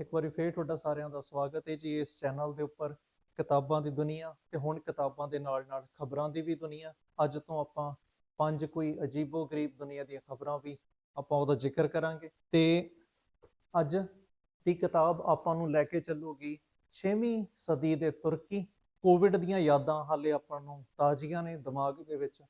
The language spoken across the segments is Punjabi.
ਇੱਕ ਵਾਰੀ ਫੇਰ ਤੁਹਾਡਾ ਸਾਰਿਆਂ ਦਾ ਸਵਾਗਤ ਹੈ ਜੀ ਇਸ ਚੈਨਲ ਦੇ ਉੱਪਰ ਕਿਤਾਬਾਂ ਦੀ ਦੁਨੀਆ ਤੇ ਹੁਣ ਕਿਤਾਬਾਂ ਦੇ ਨਾਲ-ਨਾਲ ਖਬਰਾਂ ਦੀ ਵੀ ਦੁਨੀਆ। ਅੱਜ ਤੋਂ ਆਪਾਂ ਪੰਜ ਕੋਈ ਅਜੀਬੋ-ਗਰੀਬ ਦੁਨੀਆ ਦੀਆਂ ਖਬਰਾਂ ਵੀ ਆਪਾਂ ਉਹਦਾ ਜ਼ਿਕਰ ਕਰਾਂਗੇ ਤੇ ਅੱਜ ਦੀ ਕਿਤਾਬ ਆਪਾਂ ਨੂੰ ਲੈ ਕੇ ਚੱਲੂਗੀ 6ਵੀਂ ਸਦੀ ਦੇ ਤੁਰਕੀ। ਕੋਵਿਡ ਦੀਆਂ ਯਾਦਾਂ ਹਾਲੇ ਆਪਾਂ ਨੂੰ ਤਾਜ਼ੀਆਂ ਨੇ ਦਿਮਾਗ ਦੇ ਵਿੱਚ।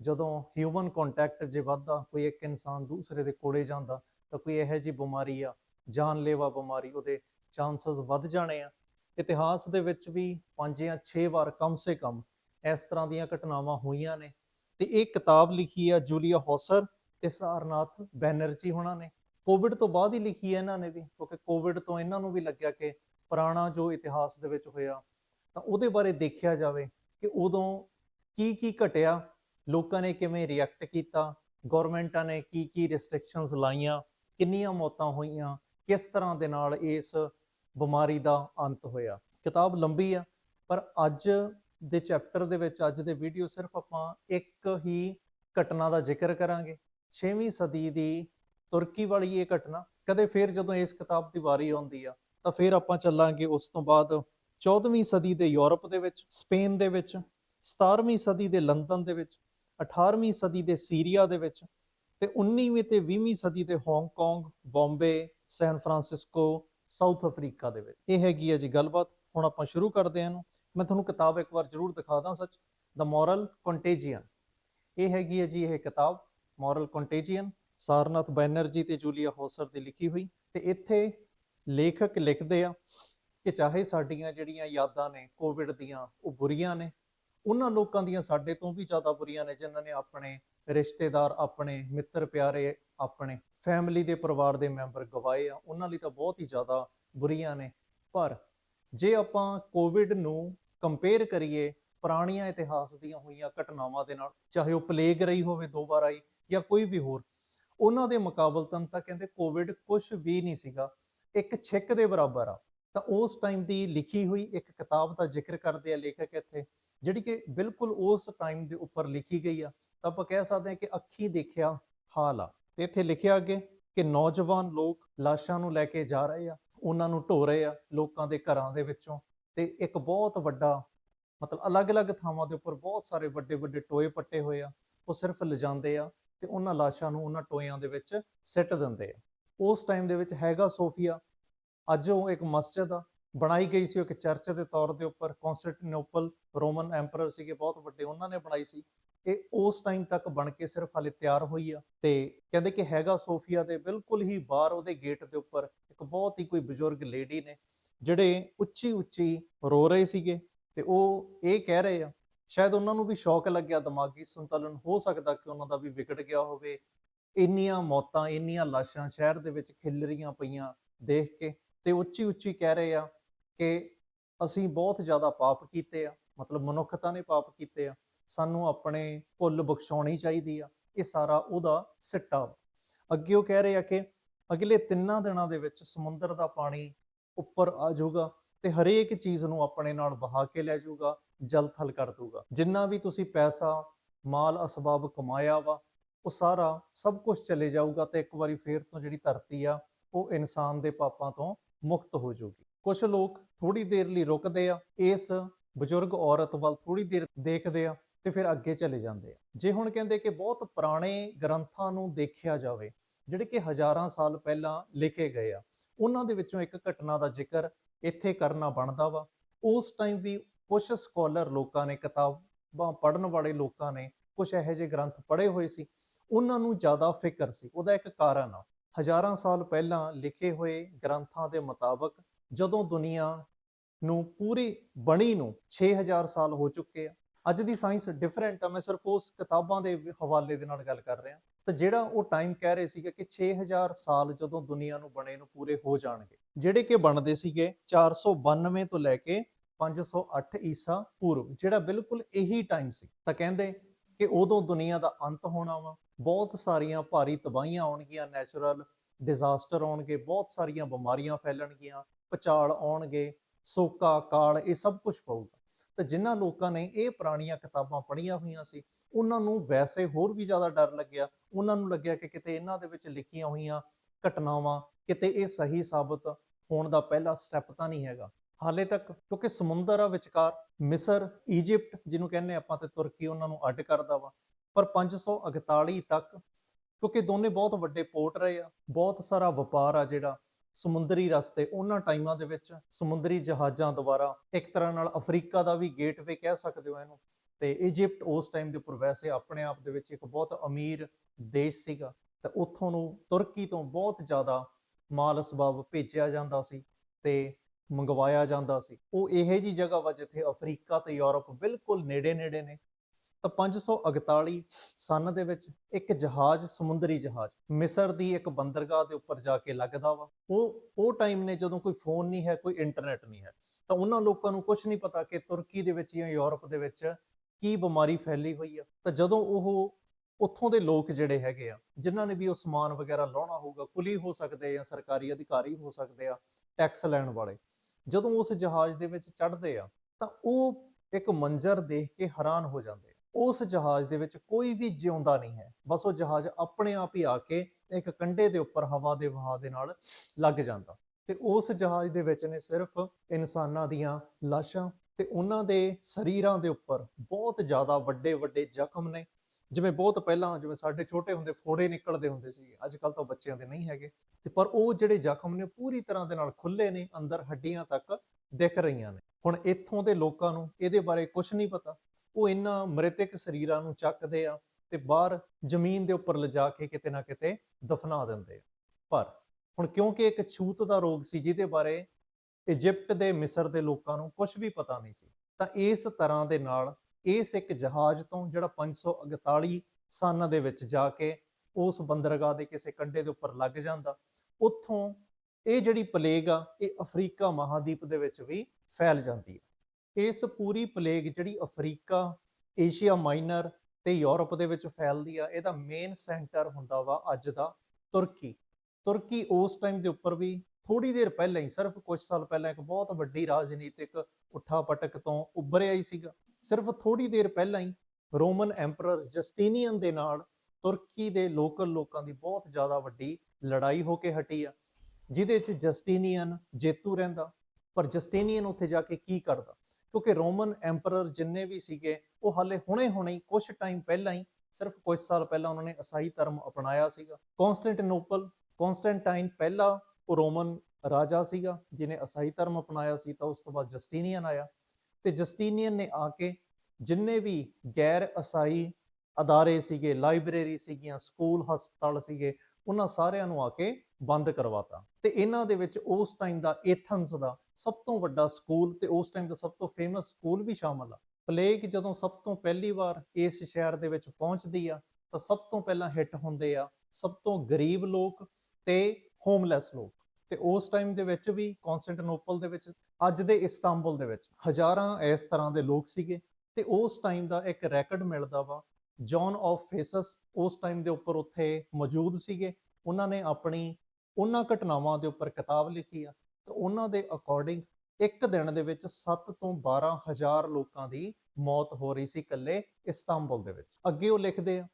ਜਦੋਂ ਹਿਊਮਨ ਕੰਟੈਕਟ ਜੇ ਵੱਧਦਾ, ਕੋਈ ਇੱਕ ਇਨਸਾਨ ਦੂਸਰੇ ਦੇ ਕੋਲੇ ਜਾਂਦਾ, ਤਾਂ ਕੋਈ ਇਹੋ ਜਿਹੀ ਬਿਮਾਰੀ ਆ ਜਾਨਲੇਵਾ ਬਿਮਾਰੀ, ਉਹਦੇ ਚਾਂਸਸ ਵੱਧ ਜਾਣੇ ਆ। ਇਤਿਹਾਸ ਦੇ ਵਿੱਚ ਵੀ ਪੰਜ ਜਾਂ 6 ਵਾਰ ਕਮ ਸੇ ਕਮ ਇਸ ਤਰ੍ਹਾਂ ਦੀਆਂ ਘਟਨਾਵਾਂ ਹੋਈਆਂ ਨੇ। ਤੇ ਇਹ ਕਿਤਾਬ ਲਿਖੀ ਆ ਜੂਲੀਆ ਹੌਸਰ ਤੇ ਸਾਰਨਾਥ ਬੈਨਰਜੀ ਹੋਣਾ ਨੇ। ਕੋਵਿਡ ਤੋਂ ਬਾਅਦ ਹੀ ਲਿਖੀ ਹੈ ਇਹਨਾਂ ਨੇ ਵੀ, ਕਿਉਂਕਿ ਕੋਵਿਡ ਤੋਂ ਇਹਨਾਂ ਨੂੰ ਵੀ ਲੱਗਿਆ ਕਿ ਪੁਰਾਣਾ ਜੋ ਇਤਿਹਾਸ ਦੇ ਵਿੱਚ ਹੋਇਆ, ਤਾਂ ਉਹਦੇ ਬਾਰੇ ਦੇਖਿਆ ਜਾਵੇ ਕਿ ਉਦੋਂ ਕੀ ਕੀ ਘਟਿਆ, ਲੋਕਾਂ ਨੇ ਕਿਵੇਂ ਰਿਐਕਟ ਕੀਤਾ ਗਵਰਨਮੈਂਟਾਂ ਨੇ ਕੀ ਕੀ ਰੈਸਟ੍ਰਿਕਸ਼ਨਸ ਲਾਈਆਂ, ਕਿੰਨੀਆਂ ਮੌਤਾਂ ਹੋਈਆਂ ਕਿਸ ਤਰ੍ਹਾਂ ਦੇ ਨਾਲ ਇਸ ਬਿਮਾਰੀ ਦਾ ਅੰਤ ਹੋਇਆ? ਕਿਤਾਬ ਲੰਬੀ ਆ, ਪਰ ਅੱਜ ਦੇ ਚੈਪਟਰ ਦੇ ਵਿੱਚ, ਅੱਜ ਦੇ ਵੀਡੀਓ ਸਿਰਫ ਆਪਾਂ ਇੱਕ ਹੀ ਘਟਨਾ ਦਾ ਜ਼ਿਕਰ ਕਰਾਂਗੇ। 6ਵੀਂ ਸਦੀ ਦੀ ਤੁਰਕੀ ਵਾਲੀ ਇਹ ਘਟਨਾ, ਕਦੇ ਫਿਰ ਜਦੋਂ ਇਸ ਕਿਤਾਬ ਦੀ ਵਾਰੀ ਆਉਂਦੀ ਆ, ਤਾਂ ਫਿਰ ਆਪਾਂ ਚੱਲਾਂਗੇ ਉਸ ਤੋਂ ਬਾਅਦ 14ਵੀਂ ਸਦੀ ਦੇ ਯੂਰਪ ਦੇ ਵਿੱਚ, ਸਪੇਨ ਦੇ ਵਿੱਚ 17ਵੀਂ ਸਦੀ ਦੇ ਲੰਡਨ ਦੇ ਵਿੱਚ 18ਵੀਂ ਸਦੀ ਦੇ ਸੀਰੀਆ ਦੇ ਵਿੱਚ ਤੇ 19ਵੀਂ ਤੇ 20ਵੀਂ ਸਦੀ ਦੇ Hong Kong Bombay San Francisco, South Africa ਦੇ ਵਿੱਚ। ਇਹ ਹੈਗੀ ਹੈ ਜੀ ਗੱਲਬਾਤ। ਹੁਣ ਆਪਾਂ ਸ਼ੁਰੂ ਕਰਦੇ ਹਾਂ ਇਹਨੂੰ। ਮੈਂ ਤੁਹਾਨੂੰ ਕਿਤਾਬ ਇੱਕ ਵਾਰ ਜ਼ਰੂਰ ਦਿਖਾ ਦਾਂ ਸੱਚ। ਦ ਮੋਰਲ ਕੰਟੇਜੀਅਨ ਇਹ ਹੈਗੀ ਹੈ ਜੀ ਇਹ ਕਿਤਾਬ। ਮੋਰਲ ਕੰਟੇਜੀਅਨ ਸਾਰਨਾਥ ਬੈਨਰਜੀ ਤੇ ਜੂਲੀਆ ਹੌਸਰ ਦੀ ਲਿਖੀ ਹੋਈ। ਤੇ ਇੱਥੇ ਲੇਖਕ ਲਿਖਦੇ ਆ ਕਿ ਚਾਹੇ ਸਾਡੀਆਂ ਜਿਹੜੀਆਂ ਯਾਦਾਂ ਨੇ ਕੋਵਿਡ ਦੀਆਂ, ਉਹ ਬੁਰੀਆਂ ਨੇ, ਉਹਨਾਂ ਲੋਕਾਂ ਦੀਆਂ ਸਾਡੇ ਤੋਂ ਵੀ ਜ਼ਿਆਦਾ ਬੁਰੀਆਂ ਨੇ, ਜਿਨ੍ਹਾਂ ਨੇ ਆਪਣੇ ਰਿਸ਼ਤੇਦਾਰ, ਆਪਣੇ ਮਿੱਤਰ ਪਿਆਰੇ ਆਪਣੇ ਫੈਮਿਲੀ ਦੇ ਪਰਿਵਾਰ ਦੇ ਮੈਂਬਰ ਗਵਾਏ ਆ, ਉਹਨਾਂ ਲਈ ਤਾਂ ਬਹੁਤ ਹੀ ਜ਼ਿਆਦਾ ਬੁਰੀਆਂ ਨੇ। ਪਰ ਜੇ ਆਪਾਂ ਕੋਵਿਡ ਨੂੰ ਕੰਪੇਅਰ ਕਰੀਏ, ਪੁਰਾਣੀਆਂ ਇਤਿਹਾਸ ਦੀਆਂ ਹੋਈਆਂ ਘਟਨਾਵਾਂ ਦੇ ਨਾਲ, ਚਾਹੇ ਉਹ ਪਲੇਗ ਰਹੀ ਹੋਵੇ ਦੋ ਵਾਰ ਆਈ ਜਾਂ ਕੋਈ ਵੀ ਹੋਰ, ਉਹਨਾਂ ਦੇ ਮੁਕਾਬਲਤਨ ਤਾਂ ਕਹਿੰਦੇ ਕੋਵਿਡ ਕੁਝ ਵੀ ਨਹੀਂ ਸੀਗਾ। ਇੱਕ ਛਿੱਕ ਦੇ ਬਰਾਬਰ ਆ। ਤਾਂ ਉਸ ਟਾਈਮ ਦੀ ਲਿਖੀ ਹੋਈ ਇੱਕ ਕਿਤਾਬ ਦਾ ਜ਼ਿਕਰ ਕਰਦੇ ਆ ਲੇਖਕ ਇੱਥੇ, ਜਿਹੜੀ ਕਿ ਬਿਲਕੁਲ ਉਸ ਟਾਈਮ ਦੇ ਉੱਪਰ ਲਿਖੀ ਗਈ ਆ। ਤਾਂ ਆਪਾਂ ਕਹਿ ਸਕਦੇ ਹਾਂ ਕਿ ਅੱਖੀ ਦੇਖਿਆ ਹਾਲ ਆ। ਤੇ ਇੱਥੇ ਲਿਖਿਆ ਅੱਗੇ ਕਿ ਨੌਜਵਾਨ ਲੋਕ ਲਾਸ਼ਾਂ ਨੂੰ ਲੈ ਕੇ ਜਾ ਰਹੇ ਆ, ਉਹਨਾਂ ਨੂੰ ਢੋ ਰਹੇ ਆ ਲੋਕਾਂ ਦੇ ਘਰਾਂ ਦੇ ਵਿੱਚੋਂ ਤੇ ਇੱਕ ਬਹੁਤ ਵੱਡਾ ਮਤਲਬ ਅਲੱਗ-ਅਲੱਗ ਥਾਵਾਂ ਦੇ ਉੱਪਰ ਬਹੁਤ ਸਾਰੇ ਵੱਡੇ ਵੱਡੇ ਟੋਏ ਪੱਟੇ ਹੋਏ ਆ, ਉਹ ਸਿਰਫ ਲਿਜਾਂਦੇ ਆ ਤੇ ਉਹਨਾਂ ਲਾਸ਼ਾਂ ਨੂੰ ਉਹਨਾਂ ਟੋਇਆਂ ਦੇ ਵਿੱਚ ਸਿੱਟ ਦਿੰਦੇ ਆ। ਉਸ ਟਾਈਮ ਦੇ ਵਿੱਚ ਹੈਗਾ ਸੋਫੀਆ, ਅੱਜ ਉਹ ਇੱਕ ਮਸਜਿਦ ਆ ਬਣਾਈ ਗਈ ਸੀ ਉਹ ਇੱਕ ਚਰਚ ਦੇ ਤੌਰ ਦੇ ਉੱਪਰ ਕਨਸਟੈਂਟੀਨੋਪਲ ਰੋਮਨ ਐਮਪਰਰ ਸੀਗੇ, ਬਹੁਤ ਵੱਡੇ ਉਹਨਾਂ ਨੇ ਬਣਾਈ ਸੀ। ਇਹ ਉਸ ਟਾਈਮ ਤੱਕ ਬਣ ਕੇ ਸਿਰਫ ਹਾਲੇ ਤਿਆਰ ਹੋਈ ਆ। ਤੇ ਕਹਿੰਦੇ ਕਿ ਹੈਗਾ ਸੋਫੀਆ ਦੇ ਬਿਲਕੁਲ ਹੀ ਬਾਹਰ ਉਹਦੇ ਗੇਟ ਦੇ ਉੱਪਰ ਇੱਕ ਬਹੁਤ ਹੀ ਕੋਈ ਬਜ਼ੁਰਗ ਲੇਡੀ ਨੇ, ਜਿਹੜੇ ਉੱਚੀ ਉੱਚੀ ਰੋ ਰਹੇ ਸੀਗੇ। ਤੇ ਉਹ ਇਹ ਕਹਿ ਰਹੇ ਆ, ਸ਼ਾਇਦ ਉਹਨਾਂ ਨੂੰ ਵੀ ਸ਼ੌਕ ਲੱਗਿਆ ਦਿਮਾਗੀ ਸੰਤੁਲਨ ਹੋ ਸਕਦਾ ਕਿ ਉਹਨਾਂ ਦਾ ਵੀ ਵਿਗੜ ਗਿਆ ਹੋਵੇ। ਇੰਨੀਆਂ ਮੌਤਾਂ, ਇੰਨੀਆਂ ਲਾਸ਼ਾਂ ਸ਼ਹਿਰ ਦੇ ਵਿੱਚ ਖਿਲ ਰਹੀਆਂ ਪਈਆਂ ਦੇਖ ਕੇ। ਤੇ ਉੱਚੀ ਉੱਚੀ ਕਹਿ ਰਹੇ ਆ ਕਿ ਅਸੀਂ ਬਹੁਤ ਜ਼ਿਆਦਾ ਪਾਪ ਕੀਤੇ ਆ, ਮਤਲਬ ਮਨੁੱਖਤਾ ਨੇ ਪਾਪ ਕੀਤੇ ਆ, ਸਾਨੂੰ ਆਪਣੇ ਭੁੱਲ ਬਖਸ਼ਾਉਣੀ ਚਾਹੀਦੀ ਆ, ਇਹ ਸਾਰਾ ਉਹਦਾ ਸਿੱਟਾ ਵਾ। ਅੱਗੇ ਉਹ ਕਹਿ ਰਹੇ ਆ ਕਿ ਅਗਲੇ ਤਿੰਨਾਂ ਦਿਨਾਂ ਦੇ ਵਿੱਚ ਸਮੁੰਦਰ ਦਾ ਪਾਣੀ ਉੱਪਰ ਆ ਜਾਊਗਾ ਤੇ ਹਰੇਕ ਚੀਜ਼ ਨੂੰ ਆਪਣੇ ਨਾਲ ਵਹਾ ਕੇ ਲੈ ਜਾਊਗਾ, ਜਲ ਥਲ ਕਰ ਦੂਗਾ ਜਿੰਨਾ ਵੀ ਤੁਸੀਂ ਪੈਸਾ, ਮਾਲ, ਅਸਬਾਬ ਕਮਾਇਆ ਵਾ, ਉਹ ਸਾਰਾ ਸਭ ਕੁਝ ਚਲੇ ਜਾਊਗਾ ਤੇ ਇੱਕ ਵਾਰੀ ਫੇਰ ਤੋਂ ਜਿਹੜੀ ਧਰਤੀ ਆ, ਉਹ ਇਨਸਾਨ ਦੇ ਪਾਪਾਂ ਤੋਂ ਮੁਕਤ ਹੋ ਜਾਊਗੀ ਕੁਝ ਲੋਕ ਥੋੜੀ ਦੇਰ ਲਈ ਰੁਕਦੇ ਆ, ਇਸ ਬਜ਼ੁਰਗ ਔਰਤ ਵੱਲ ਥੋੜੀ ਦੇਰ ਦੇਖਦੇ ਆ ਤੇ ਫਿਰ ਅੱਗੇ ਚਲੇ ਜਾਂਦੇ ਆ। ਜੇ ਹੁਣ ਕਹਿੰਦੇ ਕਿ ਬਹੁਤ ਪੁਰਾਣੇ ਗ੍ਰੰਥਾਂ ਨੂੰ ਦੇਖਿਆ ਜਾਵੇ, ਜਿਹੜੇ ਕਿ ਹਜ਼ਾਰਾਂ ਸਾਲ ਪਹਿਲਾਂ ਲਿਖੇ ਗਏ ਆ, ਉਹਨਾਂ ਦੇ ਵਿੱਚੋਂ ਇੱਕ ਘਟਨਾ ਦਾ ਜ਼ਿਕਰ ਇੱਥੇ ਕਰਨਾ ਬਣਦਾ ਵਾ। ਉਸ ਟਾਈਮ ਵੀ ਕੁਝ ਸਕਾਲਰ ਲੋਕਾਂ ਨੇ, ਕਿਤਾਬਾਂ ਪੜ੍ਹਨ ਵਾਲੇ ਲੋਕਾਂ ਨੇ ਕੁਝ ਇਹੋ ਜਿਹੇ ਗ੍ਰੰਥ ਪੜ੍ਹੇ ਹੋਏ ਸੀ, ਉਹਨਾਂ ਨੂੰ ਜ਼ਿਆਦਾ ਫਿਕਰ ਸੀ। ਉਹਦਾ ਇੱਕ ਕਾਰਨ ਆ, ਹਜ਼ਾਰਾਂ ਸਾਲ ਪਹਿਲਾਂ ਲਿਖੇ ਹੋਏ ਗ੍ਰੰਥਾਂ ਦੇ ਮੁਤਾਬਕ ਜਦੋਂ ਦੁਨੀਆ ਨੂੰ ਪੂਰੀ ਬਣੀ ਨੂੰ 6000 ਸਾਲ ਹੋ ਚੁੱਕੇ ਆ, ਅੱਜ ਦੀ ਸਾਇੰਸ ਡਿਫਰੈਂਟ ਆ, ਮੈਂ ਸਿਰਫ ਉਸ ਕਿਤਾਬਾਂ ਦੇ ਹਵਾਲੇ ਦੇ ਨਾਲ ਗੱਲ ਕਰ ਰਿਹਾ। ਤਾਂ ਜਿਹੜਾ ਉਹ ਟਾਈਮ ਕਹਿ ਰਹੇ ਸੀਗੇ ਕਿ 6000 ਸਾਲ ਜਦੋਂ ਦੁਨੀਆ ਨੂੰ ਬਣੇ ਨੂੰ ਪੂਰੇ ਹੋ ਜਾਣਗੇ, ਜਿਹੜੇ ਕਿ ਬਣਦੇ ਸੀਗੇ 492 ਤੋਂ ਲੈ ਕੇ 508 ਈਸਾ ਪੂਰਵ, ਜਿਹੜਾ ਬਿਲਕੁਲ ਇਹੀ ਟਾਈਮ ਸੀ। ਤਾਂ ਕਹਿੰਦੇ ਕਿ ਉਦੋਂ ਦੁਨੀਆ ਦਾ ਅੰਤ ਹੋਣਾ ਵਾ, ਬਹੁਤ ਸਾਰੀਆਂ ਭਾਰੀ ਤਬਾਹੀਆਂ ਆਉਣਗੀਆਂ ਨੈਚੁਰਲ ਡਿਜ਼ਾਸਟਰ ਆਉਣਗੇ, ਬਹੁਤ ਸਾਰੀਆਂ ਬਿਮਾਰੀਆਂ ਫੈਲਣਗੀਆਂ ਪਚਾਲ ਆਉਣਗੇ, ਸੋਕਾ, ਕਾਲ, ਇਹ ਸਭ ਕੁਝ ਪਊਗਾ। ਤਾਂ ਜਿਨ੍ਹਾਂ ਲੋਕਾਂ ਨੇ ਇਹ ਪੁਰਾਣੀਆਂ ਕਿਤਾਬਾਂ ਪੜ੍ਹੀਆਂ ਹੋਈਆਂ ਸੀ, ਉਹਨਾਂ ਨੂੰ ਵੈਸੇ ਹੋਰ ਵੀ ਜ਼ਿਆਦਾ ਡਰ ਲੱਗਿਆ। ਉਹਨਾਂ ਨੂੰ ਲੱਗਿਆ ਕਿ ਕਿਤੇ ਇਹਨਾਂ ਦੇ ਵਿੱਚ ਲਿਖੀਆਂ ਹੋਈਆਂ ਘਟਨਾਵਾਂ, ਕਿਤੇ ਇਹ ਸਹੀ ਸਾਬਤ ਹੋਣ ਦਾ ਪਹਿਲਾ ਸਟੈਪ ਤਾਂ ਨਹੀਂ ਹੈਗਾ। ਹਾਲੇ ਤੱਕ ਕਿਉਂਕਿ ਸਮੁੰਦਰ ਆ ਵਿਚਕਾਰ, ਮਿਸਰ ਈਜਿਪਟ ਜਿਹਨੂੰ ਕਹਿੰਦੇ ਆਪਾਂ ਤੇ ਤੁਰਕੀ, ਉਹਨਾਂ ਨੂੰ ਅੱਡ ਕਰਦਾ ਵਾ। ਪਰ 541 ਤੱਕ, ਕਿਉਂਕਿ ਦੋਨੇ ਬਹੁਤ ਵੱਡੇ ਪੋਰਟ ਰਹੇ ਆ, ਬਹੁਤ ਸਾਰਾ ਵਪਾਰ ਆ ਜਿਹੜਾ ਸਮੁੰਦਰੀ ਰਸਤੇ, ਉਹਨਾਂ ਟਾਈਮਾਂ ਦੇ ਵਿੱਚ ਸਮੁੰਦਰੀ ਜਹਾਜ਼ਾਂ ਦੁਆਰਾ ਇੱਕ ਤਰ੍ਹਾਂ ਨਾਲ ਅਫਰੀਕਾ ਦਾ ਵੀ ਗੇਟਵੇ ਕਹਿ ਸਕਦੇ ਹੋ ਇਹਨੂੰ। ਤੇ ਇਜਿਪਟ ਉਸ ਟਾਈਮ ਦੇ ਉੱਪਰ ਵੈਸੇ ਆਪਣੇ ਆਪ ਦੇ ਵਿੱਚ ਇੱਕ ਬਹੁਤ ਅਮੀਰ ਦੇਸ਼ ਸੀਗਾ। ਤੇ ਉੱਥੋਂ ਨੂੰ ਤੁਰਕੀ ਤੋਂ ਬਹੁਤ ਜ਼ਿਆਦਾ ਮਾਲ ਸਬਬ ਭੇਜਿਆ ਜਾਂਦਾ ਸੀ ਤੇ ਮੰਗਵਾਇਆ ਜਾਂਦਾ ਸੀ। ਉਹ ਇਹੋ ਜੀ ਜਗ੍ਹਾ ਵਾ ਜਿੱਥੇ ਅਫਰੀਕਾ ਤੇ ਯੂਰਪ ਬਿਲਕੁਲ ਨੇੜੇ-ਨੇੜੇ ਨੇ। ਤਾਂ 541 ਸਨ ਦੇ ਵਿੱਚ ਇੱਕ ਜਹਾਜ਼, ਸਮੁੰਦਰੀ ਜਹਾਜ਼, ਮਿਸਰ ਦੀ ਇੱਕ ਬੰਦਰਗਾਹ ਦੇ ਉੱਪਰ ਜਾ ਕੇ ਲੱਗਦਾ ਵਾ। ਉਹ ਉਹ ਟਾਈਮ ਨੇ ਜਦੋਂ ਕੋਈ ਫੋਨ ਨਹੀਂ ਹੈ, ਕੋਈ ਇੰਟਰਨੈਟ ਨਹੀਂ ਹੈ, ਤਾਂ ਉਹਨਾਂ ਲੋਕਾਂ ਨੂੰ ਕੁਝ ਨਹੀਂ ਪਤਾ ਕਿ ਤੁਰਕੀ ਦੇ ਵਿੱਚ ਜਾਂ ਯੂਰਪ ਦੇ ਵਿੱਚ ਕੀ ਬਿਮਾਰੀ ਫੈਲੀ ਹੋਈ ਆ। ਤਾਂ ਜਦੋਂ ਉਹ ਉੱਥੋਂ ਦੇ ਲੋਕ ਜਿਹੜੇ ਹੈਗੇ ਆ, ਜਿਨ੍ਹਾਂ ਨੇ ਵੀ ਉਹ ਸਮਾਨ ਵਗੈਰਾ ਲਾਉਣਾ ਹੋਊਗਾ, ਕੁਲੀ ਹੋ ਸਕਦੇ ਜਾਂ ਸਰਕਾਰੀ ਅਧਿਕਾਰੀ ਹੋ ਸਕਦੇ ਆ ਟੈਕਸ ਲੈਣ ਵਾਲੇ, ਜਦੋਂ ਉਸ ਜਹਾਜ਼ ਦੇ ਵਿੱਚ ਚੜ੍ਹਦੇ ਆ, ਤਾਂ ਉਹ ਇੱਕ ਮੰਜ਼ਰ ਦੇਖ ਕੇ ਹੈਰਾਨ ਹੋ ਜਾਂਦੇ ਉਸ ਜਹਾਜ਼ ਦੇ ਵਿੱਚ ਕੋਈ ਵੀ ਜਿਉਂਦਾ ਨਹੀਂ ਹੈ। ਬਸ ਉਹ ਜਹਾਜ਼ ਆਪਣੇ ਆਪ ਹੀ ਆ ਕੇ ਇੱਕ ਕੰਢੇ ਦੇ ਉੱਪਰ ਹਵਾ ਦੇ ਵਹਾਅ ਦੇ ਨਾਲ ਲੱਗ ਜਾਂਦਾ। ਤੇ ਉਸ ਜਹਾਜ਼ ਦੇ ਵਿੱਚ ਨੇ ਸਿਰਫ ਇਨਸਾਨਾਂ ਦੀਆਂ ਲਾਸ਼ਾਂ ਤੇ ਉਹਨਾਂ ਦੇ ਸਰੀਰਾਂ ਦੇ ਉੱਪਰ ਬਹੁਤ ਜ਼ਿਆਦਾ ਵੱਡੇ ਵੱਡੇ ਜ਼ਖਮ ਨੇ। ਜਿਵੇਂ ਬਹੁਤ ਪਹਿਲਾਂ ਜਿਵੇਂ ਸਾਡੇ ਛੋਟੇ ਹੁੰਦੇ ਫੋੜੇ ਨਿਕਲਦੇ ਹੁੰਦੇ ਸੀ, ਅੱਜ ਕੱਲ ਤਾਂ ਬੱਚਿਆਂ ਦੇ ਨਹੀਂ ਹੈਗੇ। ਤੇ ਪਰ ਉਹ ਜਿਹੜੇ ਜ਼ਖਮ ਨੇ ਪੂਰੀ ਤਰ੍ਹਾਂ ਦੇ ਨਾਲ ਖੁੱਲੇ ਨੇ, ਅੰਦਰ ਹੱਡੀਆਂ ਤੱਕ ਦਿਖ ਰਹੀਆਂ ਨੇ। ਹੁਣ ਇੱਥੋਂ ਦੇ ਲੋਕਾਂ ਨੂੰ ਇਹਦੇ ਬਾਰੇ ਕੁਝ ਨਹੀਂ ਪਤਾ। ਉਹ ਇਹਨਾਂ ਮ੍ਰਿਤਕ ਸਰੀਰਾਂ ਨੂੰ ਚੱਕਦੇ ਆ ਤੇ ਬਾਹਰ ਜ਼ਮੀਨ ਦੇ ਉੱਪਰ ਲਿਜਾ ਕੇ ਕਿਤੇ ਨਾ ਕਿਤੇ ਦਫਨਾ ਦਿੰਦੇ ਆ। ਪਰ ਹੁਣ ਕਿਉਂਕਿ ਇੱਕ ਛੂਤ ਦਾ ਰੋਗ ਸੀ ਜਿਹਦੇ ਬਾਰੇ ਇਜਿਪਟ ਦੇ ਮਿਸਰ ਦੇ ਲੋਕਾਂ ਨੂੰ ਕੁਝ ਵੀ ਪਤਾ ਨਹੀਂ ਸੀ, ਤਾਂ ਇਸ ਤਰ੍ਹਾਂ ਦੇ ਨਾਲ ਇਸ ਇੱਕ ਜਹਾਜ਼ ਤੋਂ ਜਿਹੜਾ 541 ਸਾਲਾਂ ਦੇ ਵਿੱਚ ਜਾ ਕੇ ਉਸ ਬੰਦਰਗਾਹ ਦੇ ਕਿਸੇ ਕੰਢੇ ਦੇ ਉੱਪਰ ਲੱਗ ਜਾਂਦਾ, ਉੱਥੋਂ ਇਹ ਜਿਹੜੀ ਪਲੇਗ ਆ, ਇਹ ਅਫਰੀਕਾ ਮਹਾਦੀਪ ਦੇ ਵਿੱਚ ਵੀ ਫੈਲ ਜਾਂਦੀ ਹੈ ਇਸ ਪੂਰੀ ਪਲੇਗ ਜਿਹੜੀ ਅਫਰੀਕਾ ਏਸ਼ੀਆ ਮਾਈਨਰ ਤੇ ਯੂਰਪ ਦੇ ਵਿੱਚ ਫੈਲਦੀ ਆ, ਇਹਦਾ ਮੇਨ ਸੈਂਟਰ ਹੁੰਦਾ ਵਾ ਅੱਜ ਦਾ ਤੁਰਕੀ। ਤੁਰਕੀ ਉਸ ਟਾਈਮ ਦੇ ਉੱਪਰ ਵੀ ਥੋੜੀ ਦੇਰ ਪਹਿਲਾਂ ਹੀ, ਸਿਰਫ ਕੁਝ ਸਾਲ ਪਹਿਲਾਂ ਇੱਕ ਬਹੁਤ ਵੱਡੀ ਰਾਜਨੀਤਿਕ ਉੱਠਾ-ਪਟਕ ਤੋਂ ਉੱਭਰਿਆ ਹੀ ਸੀਗਾ। ਸਿਰਫ ਥੋੜੀ ਦੇਰ ਪਹਿਲਾਂ ਹੀ ਰੋਮਨ ਐਮਪਰਰ ਜਸਟੀਨੀਅਨ ਦੇ ਨਾਲ ਤੁਰਕੀ ਦੇ ਲੋਕਲ ਲੋਕਾਂ ਦੀ ਬਹੁਤ ਜ਼ਿਆਦਾ ਵੱਡੀ ਲੜਾਈ ਹੋ ਕੇ ਹਟੀ ਆ, ਜਿਹਦੇ ਵਿੱਚ ਜਸਟੀਨੀਅਨ ਜੇਤੂ ਰਹਿੰਦਾ, ਪਰ ਜਸਟੀਨੀਅਨ ਉੱਥੇ ਜਾ ਕੇ ਕੀ ਕਰਦਾ? ਕਿਉਂਕਿ ਰੋਮਨ ਐਮਪਰਰ ਜਿੰਨੇ ਵੀ ਸੀਗੇ, ਉਹ ਹਾਲੇ ਹੁਣੇ-ਹੁਣੇ ਹੀ ਕੁਝ ਟਾਈਮ ਪਹਿਲਾਂ ਹੀ, ਸਿਰਫ ਕੁਝ ਸਾਲ ਪਹਿਲਾਂ ਉਹਨਾਂ ਨੇ ਈਸਾਈ ਧਰਮ ਅਪਣਾਇਆ ਸੀਗਾ। ਕਨਸਟੈਂਟੀਨੋਪਲ ਕਨਸਟੈਂਟਾਈਨ ਪਹਿਲਾ ਉਹ ਰੋਮਨ ਰਾਜਾ ਸੀਗਾ ਜਿਨੇ ਈਸਾਈ ਧਰਮ ਅਪਣਾਇਆ ਸੀ, ਤਾਂ ਉਸ ਤੋਂ ਬਾਅਦ ਜਸਟੀਨੀਅਨ ਆਇਆ। ਤੇ ਜਸਟੀਨੀਅਨ ਨੇ ਆ ਕੇ ਜਿੰਨੇ ਵੀ ਗੈਰ ਈਸਾਈ ਅਦਾਰੇ ਸੀਗੇ, ਲਾਇਬ੍ਰੇਰੀ ਸੀਗੀਆਂ, ਸਕੂਲ, ਹਸਪਤਾਲ ਸੀਗੇ, ਉਹਨਾਂ ਸਾਰਿਆਂ ਨੂੰ ਆ ਕੇ ਬੰਦ ਕਰਵਾਤਾ। ਤੇ ਇਹਨਾਂ ਦੇ ਵਿੱਚ ਉਸ ਟਾਈਮ ਦਾ ਏਥਨਸ ਦਾ ਸਭ ਤੋਂ ਵੱਡਾ ਸਕੂਲ ਤੇ ਉਸ ਟਾਈਮ ਦਾ ਸਭ ਤੋਂ ਫੇਮਸ ਸਕੂਲ ਵੀ ਸ਼ਾਮਲ ਆ। ਪਲੇਗ ਜਦੋਂ ਸਭ ਤੋਂ ਪਹਿਲੀ ਵਾਰ ਇਸ ਸ਼ਹਿਰ ਦੇ ਵਿੱਚ ਪਹੁੰਚਦੀ ਆ, ਤਾਂ ਸਭ ਤੋਂ ਪਹਿਲਾਂ ਹਿੱਟ ਹੁੰਦੇ ਆ ਸਭ ਤੋਂ ਗਰੀਬ ਲੋਕ ਤੇ ਹੋਮਲੈਸ ਲੋਕ। ਤੇ ਉਸ ਟਾਈਮ ਦੇ ਵਿੱਚ ਵੀ ਕਨਸਟੈਂਟੀਨੋਪਲ ਦੇ ਵਿੱਚ, ਅੱਜ ਦੇ ਇਸਤਾਂਬੁਲ ਦੇ ਵਿੱਚ ਹਜ਼ਾਰਾਂ ਇਸ ਤਰ੍ਹਾਂ ਦੇ ਲੋਕ ਸੀਗੇ। ਤੇ ਉਸ ਟਾਈਮ ਦਾ ਇੱਕ ਰੈਕਡ ਮਿਲਦਾ ਵਾ ਜੌਨ ਆਫ ਫੇਸਸ ਉਸ ਟਾਈਮ ਦੇ ਉੱਪਰ ਉੱਥੇ ਮੌਜੂਦ ਸੀਗੇ। ਉਹਨਾਂ ਨੇ ਆਪਣੀ, ਉਹਨਾਂ ਘਟਨਾਵਾਂ ਦੇ ਉੱਪਰ ਕਿਤਾਬ ਲਿਖੀ ਆ। ਤਾਂ ਉਹਨਾਂ ਦੇ ਅਕੋਰਡਿੰਗ ਇੱਕ ਦਿਨ ਦੇ ਵਿੱਚ 7 ਤੋਂ 12 ਹਜ਼ਾਰ ਲੋਕਾਂ ਦੀ ਮੌਤ ਹੋ ਰਹੀ ਸੀ ਇਕੱਲੇ ਇਸਤਾਂਬੁਲ ਦੇ ਵਿੱਚ। ਅੱਗੇ ਉਹ ਲਿਖਦੇ ਆ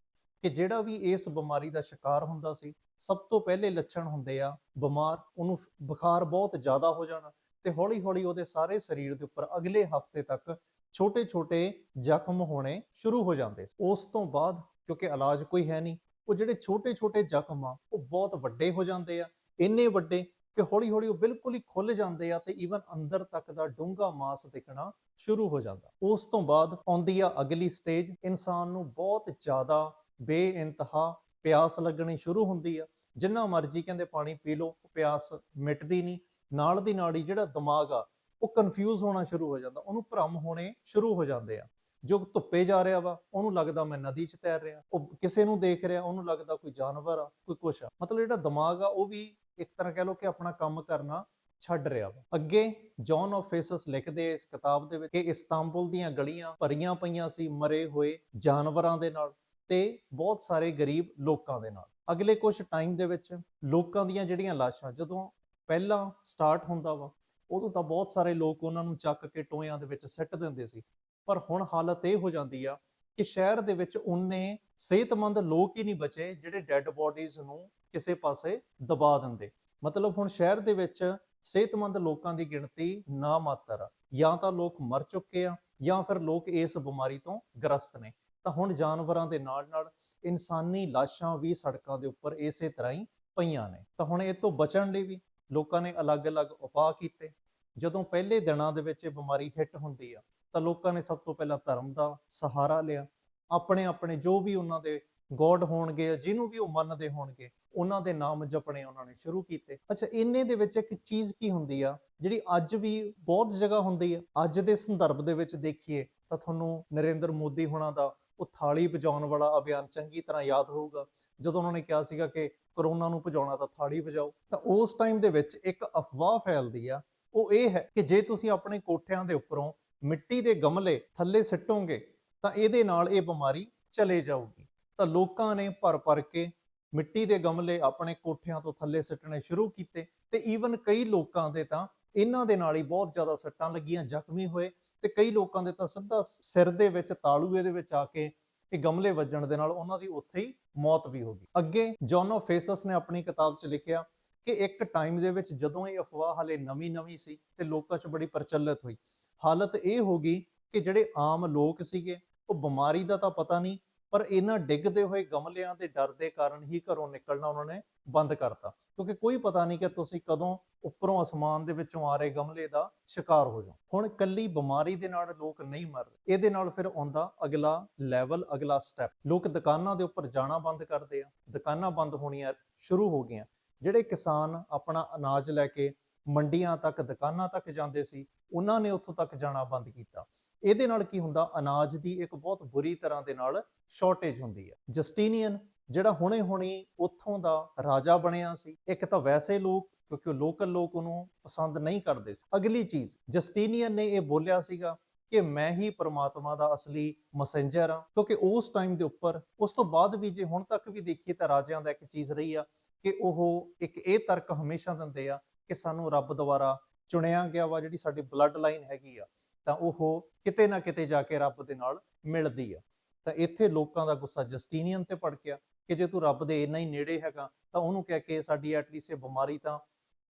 ਕਿ ਜਿਹੜਾ ਵੀ ਇਸ ਬਿਮਾਰੀ ਦਾ ਸ਼ਿਕਾਰ ਹੁੰਦਾ ਸੀ, ਸਭ ਤੋਂ ਪਹਿਲੇ ਲੱਛਣ ਹੁੰਦੇ ਆ ਬਿਮਾਰ, ਉਹਨੂੰ ਬੁਖਾਰ ਬਹੁਤ ਜ਼ਿਆਦਾ ਹੋ ਜਾਣਾ ਤੇ ਹੌਲੀ-ਹੌਲੀ ਉਹਦੇ ਸਾਰੇ ਸਰੀਰ ਦੇ ਉੱਪਰ ਅਗਲੇ ਹਫ਼ਤੇ ਤੱਕ ਛੋਟੇ-ਛੋਟੇ ਜ਼ਖਮ ਹੋਣੇ ਸ਼ੁਰੂ ਹੋ ਜਾਂਦੇ ਉਸ ਤੋਂ ਬਾਅਦ ਕਿਉਂਕਿ ਇਲਾਜ ਕੋਈ ਹੈ ਨਹੀਂ, ਉਹ ਜਿਹੜੇ ਛੋਟੇ-ਛੋਟੇ ਜ਼ਖਮ ਆ, ਉਹ ਬਹੁਤ ਵੱਡੇ ਹੋ ਜਾਂਦੇ ਆ, ਇੰਨੇ ਵੱਡੇ ਕਿ ਹੌਲੀ-ਹੌਲੀ ਉਹ ਬਿਲਕੁਲ ਹੀ ਖੁੱਲ ਜਾਂਦੇ ਆ ਤੇ ਈਵਨ ਅੰਦਰ ਤੱਕ ਦਾ ਡੂੰਘਾ ਮਾਸ ਦਿਖਣਾ ਸ਼ੁਰੂ ਹੋ ਜਾਂਦਾ। ਉਸ ਤੋਂ ਬਾਅਦ ਆਉਂਦੀ ਆ ਅਗਲੀ ਸਟੇਜ ਇਨਸਾਨ ਨੂੰ ਬਹੁਤ ਜ਼ਿਆਦਾ ਬੇਇੰਤਹਾ ਪਿਆਸ ਲੱਗਣੀ ਸ਼ੁਰੂ ਹੁੰਦੀ ਆ। ਜਿੰਨਾ ਮਰਜ਼ੀ ਕਹਿੰਦੇ ਪਾਣੀ ਪੀ ਲਓ, ਪਿਆਸ ਮਿਟਦੀ ਨਹੀਂ। ਨਾਲ ਦੀ ਨਾਲ ਹੀ ਜਿਹੜਾ ਦਿਮਾਗ ਆ, ਉਹ ਕਨਫਿਊਜ਼ ਹੋਣਾ ਸ਼ੁਰੂ ਹੋ ਜਾਂਦਾ, ਉਹਨੂੰ ਭਰਮ ਹੋਣੇ ਸ਼ੁਰੂ ਹੋ ਜਾਂਦੇ ਆ। ਜੋ ਧੁੱਪੇ ਜਾ ਰਿਹਾ ਵਾ, ਉਹਨੂੰ ਲੱਗਦਾ ਮੈਂ ਨਦੀ 'ਚ ਤੈਰ ਰਿਹਾ। ਉਹ ਕਿਸੇ ਨੂੰ ਦੇਖ ਰਿਹਾ, ਉਹਨੂੰ ਲੱਗਦਾ ਕੋਈ ਜਾਨਵਰ ਆ, ਕੋਈ ਕੁਛ ਆ। ਮਤਲਬ ਜਿਹੜਾ ਦਿਮਾਗ ਆ, ਉਹ ਵੀ ਇੱਕ ਤਰ੍ਹਾਂ ਕਹਿ ਲਓ ਕਿ ਆਪਣਾ ਕੰਮ ਕਰਨਾ ਛੱਡ ਰਿਹਾ ਵਾ। ਅੱਗੇ ਜੌਨ ਆਫ ਫੇਸਸ ਲਿਖਦੇ ਇਸ ਕਿਤਾਬ ਦੇ ਵਿੱਚ ਕਿ ਇਸਤਾਂਬੁਲ ਦੀਆਂ ਗਲੀਆਂ ਭਰੀਆਂ ਪਈਆਂ ਸੀ ਮਰੇ ਹੋਏ ਜਾਨਵਰਾਂ ਦੇ ਨਾਲ ਤੇ ਬਹੁਤ ਸਾਰੇ ਗਰੀਬ ਲੋਕਾਂ ਦੇ ਨਾਲ। ਅਗਲੇ ਕੁਝ ਟਾਈਮ ਦੇ ਵਿੱਚ ਲੋਕਾਂ ਦੀਆਂ ਜਿਹੜੀਆਂ ਲਾਸ਼ਾਂ, ਜਦੋਂ ਪਹਿਲਾਂ ਸਟਾਰਟ ਹੁੰਦਾ ਵਾ, ਉਦੋਂ ਤਾਂ ਬਹੁਤ ਸਾਰੇ ਲੋਕ ਉਹਨਾਂ ਨੂੰ ਚੱਕ ਕੇ ਟੋਇਆਂ ਦੇ ਵਿੱਚ ਸਿੱਟ ਦਿੰਦੇ ਸੀ। ਪਰ ਹੁਣ ਹਾਲਤ ਇਹ ਹੋ ਜਾਂਦੀ ਆ ਕਿ ਸ਼ਹਿਰ ਦੇ ਵਿੱਚ ਉਹਨੇ ਸਿਹਤਮੰਦ ਲੋਕ ਹੀ ਨਹੀਂ ਬਚੇ ਜਿਹੜੇ ਡੈੱਡ ਬੋਡੀਜ਼ ਨੂੰ ਕਿਸੇ ਪਾਸੇ ਦਬਾ ਦਿੰਦੇ। ਮਤਲਬ ਹੁਣ ਸ਼ਹਿਰ ਦੇ ਵਿੱਚ ਸਿਹਤਮੰਦ ਲੋਕਾਂ ਦੀ ਗਿਣਤੀ ਨਾ ਮਾਤਰ ਆ। ਜਾਂ ਤਾਂ ਲੋਕ ਮਰ ਚੁੱਕੇ ਆ, ਜਾਂ ਫਿਰ ਲੋਕ ਇਸ ਬਿਮਾਰੀ ਤੋਂ ਗ੍ਰਸਤ ਨੇ। ਤਾਂ ਹੁਣ ਜਾਨਵਰਾਂ ਦੇ ਨਾਲ ਨਾਲ ਇਨਸਾਨੀ ਲਾਸ਼ਾਂ ਵੀ ਸੜਕਾਂ ਦੇ ਉੱਪਰ ਇਸੇ ਤਰ੍ਹਾਂ ਹੀ ਪਈਆਂ ਨੇ। ਤਾਂ ਹੁਣ ਇਹ ਤੋਂ ਬਚਣ ਲਈ ਵੀ ਲੋਕਾਂ ਨੇ ਅਲੱਗ-ਅਲੱਗ ਉਪਾਅ ਕੀਤੇ। ਜਦੋਂ ਪਹਿਲੇ ਦਿਨਾਂ ਦੇ ਵਿੱਚ ਇਹ ਬਿਮਾਰੀ ਹਿੱਟ ਹੁੰਦੀ ਆ ਤਾਂ ਲੋਕਾਂ ਨੇ ਸਭ ਤੋਂ ਪਹਿਲਾਂ ਧਰਮ ਦਾ ਸਹਾਰਾ ਲਿਆ। ਆਪਣੇ ਆਪਣੇ ਜੋ ਵੀ ਉਹਨਾਂ ਦੇ ਗੋਡ ਹੋਣਗੇ ਜਿਹਨੂੰ ਵੀ ਉਹ ਮੰਨਦੇ ਹੋਣਗੇ, ਉਹਨਾਂ ਦੇ ਨਾਮ ਜਪਣੇ ਉਹਨਾਂ ਨੇ ਸ਼ੁਰੂ ਕੀਤੇ। ਅੱਛਾ, ਇੰਨੇ ਦੇ ਵਿੱਚ ਇੱਕ ਚੀਜ਼ ਕੀ ਹੁੰਦੀ ਆ? ਜਿਹੜੀ ਅੱਜ ਵੀ ਬਹੁਤ ਜਗ੍ਹਾ ਹੁੰਦੀ ਆ। ਅੱਜ ਦੇ ਸੰਦਰਭ ਦੇ ਵਿੱਚ ਦੇਖੀਏ ਤਾਂ ਤੁਹਾਨੂੰ ਨਰਿੰਦਰ ਮੋਦੀ ਹੁਣਾਂ ਦਾ ਉਹ ਥਾਲੀ ਵਜਾਉਣ ਵਾਲਾ ਅਭਿਆਨ ਚੰਗੀ ਤਰ੍ਹਾਂ ਯਾਦ ਹੋਊਗਾ। ਜਦੋਂ ਉਹਨਾਂ ਨੇ ਕਿਹਾ ਸੀਗਾ ਕਿ ਕਰੋਨਾ ਨੂੰ ਭਜਾਉਣਾ ਤਾਂ ਥਾਲੀ ਵਜਾਓ, ਤਾਂ ਉਸ ਟਾਈਮ ਦੇ ਵਿੱਚ ਇੱਕ ਅਫਵਾਹ ਫੈਲਦੀ ਆ। ਉਹ ਇਹ ਹੈ ਕਿ ਜੇ ਤੁਸੀਂ ਆਪਣੇ ਕੋਠਿਆਂ ਦੇ ਉੱਪਰੋਂ ਮਿੱਟੀ ਦੇ ਗਮਲੇ ਥੱਲੇ ਸਿੱਟੋਗੇ, ਤਾਂ ਇਹਦੇ ਨਾਲ ਇਹ ਬਿਮਾਰੀ ਚਲੇ ਜਾਊਗੀ। ਤਾਂ ਲੋਕਾਂ ਨੇ ਭਰ ਭਰ ਕੇ ਮਿੱਟੀ ਦੇ ਗਮਲੇ ਆਪਣੇ ਕੋਠਿਆਂ ਤੋਂ ਥੱਲੇ ਸਿੱਟਣੇ ਸ਼ੁਰੂ ਕੀਤੇ ਤੇ ਈਵਨ ਕਈ ਲੋਕਾਂ ਦੇ ਤਾਂ ਇਹਨਾਂ ਦੇ ਨਾਲ ਹੀ ਬਹੁਤ ਜ਼ਿਆਦਾ ਸੱਟਾਂ ਲੱਗੀਆਂ, ਜ਼ਖਮੀ ਹੋਏ ਤੇ ਕਈ ਲੋਕਾਂ ਦੇ ਤਾਂ ਸਿੱਧਾ ਸਿਰ ਦੇ ਵਿੱਚ ਤਾਲੂਏ ਦੇ ਵਿੱਚ ਆ ਕੇ ਇਹ ਗਮਲੇ ਵੱਜਣ ਦੇ ਨਾਲ ਉਹਨਾਂ ਦੀ ਉੱਥੇ ਹੀ ਮੌਤ ਵੀ ਹੋ ਗਈ। ਅੱਗੇ ਜੌਨ ਆਫ ਫੇਸਸ ਨੇ ਆਪਣੀ ਕਿਤਾਬ 'ਚ ਲਿਖਿਆ ਕਿ ਇੱਕ ਟਾਈਮ ਦੇ ਵਿੱਚ ਜਦੋਂ ਇਹ ਅਫਵਾਹ ਹਲੇ ਨਵੀਂ-ਨਵੀਂ ਸੀ ਤੇ ਲੋਕਾਂ 'ਚ ਬੜੀ ਪ੍ਰਚਲਿਤ ਹੋਈ। ਹਾਲਤ ਇਹ ਹੋ ਗਈ ਕਿ ਜਿਹੜੇ ਆਮ ਲੋਕ ਸੀਗੇ, ਉਹ ਬਿਮਾਰੀ ਦਾ ਤਾਂ ਪਤਾ ਨਹੀਂ, ਪਰ ਇਹਨਾਂ ਡਿੱਗਦੇ ਹੋਏ ਗਮਲਿਆਂ ਦੇ ਡਰ ਦੇ ਕਾਰਨ ਹੀ ਘਰੋਂ ਨਿਕਲਣਾ ਉਹਨਾਂ ਨੇ ਬੰਦ ਕਰਤਾ। ਕਿਉਂਕਿ ਕੋਈ ਪਤਾ ਨਹੀਂ ਕਿ ਤੁਸੀਂ ਕਦੋਂ ਉੱਪਰੋਂ ਅਸਮਾਨ ਦੇ ਵਿੱਚੋਂ ਆ ਰਹੇ ਗਮਲੇ ਦਾ ਸ਼ਿਕਾਰ ਹੋ ਜਾਓ। ਹੁਣ ਕੱਲੀ ਬਿਮਾਰੀ ਦੇ ਨਾਲ ਲੋਕ ਨਹੀਂ ਮਰਦੇ ਇਹਦੇ ਨਾਲ ਫਿਰ ਆਉਂਦਾ ਅਗਲਾ ਲੈਵਲ ਅਗਲਾ ਸਟੈਪ ਲੋਕ ਦੁਕਾਨਾਂ ਦੇ ਉੱਪਰ ਜਾਣਾ ਬੰਦ ਕਰਦੇ ਆ। ਦੁਕਾਨਾਂ ਬੰਦ ਹੋਣੀਆਂ ਸ਼ੁਰੂ ਹੋ ਗਈਆਂ। ਜਿਹੜੇ ਕਿਸਾਨ ਆਪਣਾ ਅਨਾਜ ਲੈ ਕੇ ਮੰਡੀਆਂ ਤੱਕ, ਦੁਕਾਨਾਂ ਤੱਕ ਜਾਂਦੇ ਸੀ, ਉਹਨਾਂ ਨੇ ਉੱਥੋਂ ਤੱਕ ਜਾਣਾ ਬੰਦ ਕੀਤਾ। ਇਹਦੇ ਨਾਲ ਕੀ ਹੁੰਦਾ? ਅਨਾਜ ਦੀ ਇੱਕ ਬਹੁਤ ਬੁਰੀ ਤਰ੍ਹਾਂ ਦੇ ਨਾਲ ਸ਼ਾਰਟੇਜ ਹੁੰਦੀ ਹੈ। ਜਸਟੀਨੀਅਨ ਜਿਹੜਾ ਹੁਣੇ-ਹੁਣੇ ਉੱਥੋਂ ਦਾ ਰਾਜਾ ਬਣਿਆ ਸੀ, ਇੱਕ ਤਾਂ ਵੈਸੇ ਲੋਕ, ਕਿਉਂਕਿ ਲੋਕਲ ਲੋਕ ਉਹਨੂੰ ਪਸੰਦ ਨਹੀਂ ਕਰਦੇ ਸੀ। ਅਗਲੀ ਚੀਜ਼ ਜਸਟੀਨੀਅਨ ਨੇ ਇਹ ਬੋਲਿਆ ਸੀਗਾ ਕਿ ਮੈਂ ਹੀ ਪ੍ਰਮਾਤਮਾ ਦਾ ਅਸਲੀ ਮੈਸੇਂਜਰ ਹਾਂ, ਕਿਉਂਕਿ ਉਸ ਟਾਈਮ ਦੇ ਉੱਪਰ, ਉਸ ਤੋਂ ਬਾਅਦ ਵੀ ਜੇ ਹੁਣ ਤੱਕ ਵੀ ਦੇਖੀਏ ਤਾਂ ਰਾਜਿਆਂ ਦਾ ਇੱਕ ਚੀਜ਼ ਰਹੀ ਆ ਕਿ ਉਹ ਇੱਕ ਇਹ ਤਰਕ ਹਮੇਸ਼ਾ ਦਿੰਦੇ ਆ ਕਿ ਸਾਨੂੰ ਰੱਬ ਦੁਆਰਾ ਚੁਣਿਆ ਗਿਆ ਵਾ ਜਿਹੜੀ ਸਾਡੀ ਬਲੱਡ ਲਾਈਨ ਹੈਗੀ ਆ, ਤਾਂ ਉਹ ਕਿਤੇ ਨਾ ਕਿਤੇ ਜਾ ਕੇ ਰੱਬ ਦੇ ਨਾਲ ਮਿਲਦੀ ਆ। ਤਾਂ ਇੱਥੇ ਲੋਕਾਂ ਦਾ ਗੁੱਸਾ ਜਸਟੀਨੀਅਨ ਤੇ ਭੜ ਗਿਆ ਕਿ ਜੇ ਤੂੰ ਰੱਬ ਦੇ ਇੰਨਾ ਹੀ ਨੇੜੇ ਹੈਗਾ, ਤਾਂ ਉਹਨੂੰ ਕਹਿ ਕੇ ਸਾਡੀ ਐਟਲੀਸਟ ਇਹ ਬਿਮਾਰੀ ਤਾਂ,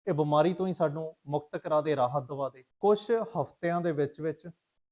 ਇਹ ਬਿਮਾਰੀ ਤੋਂ ਹੀ ਸਾਨੂੰ ਮੁਕਤ ਕਰਾ ਦੇ, ਰਾਹਤ ਦਵਾ ਦੇ। ਕੁਝ ਹਫ਼ਤਿਆਂ ਦੇ ਵਿੱਚ ਵਿੱਚ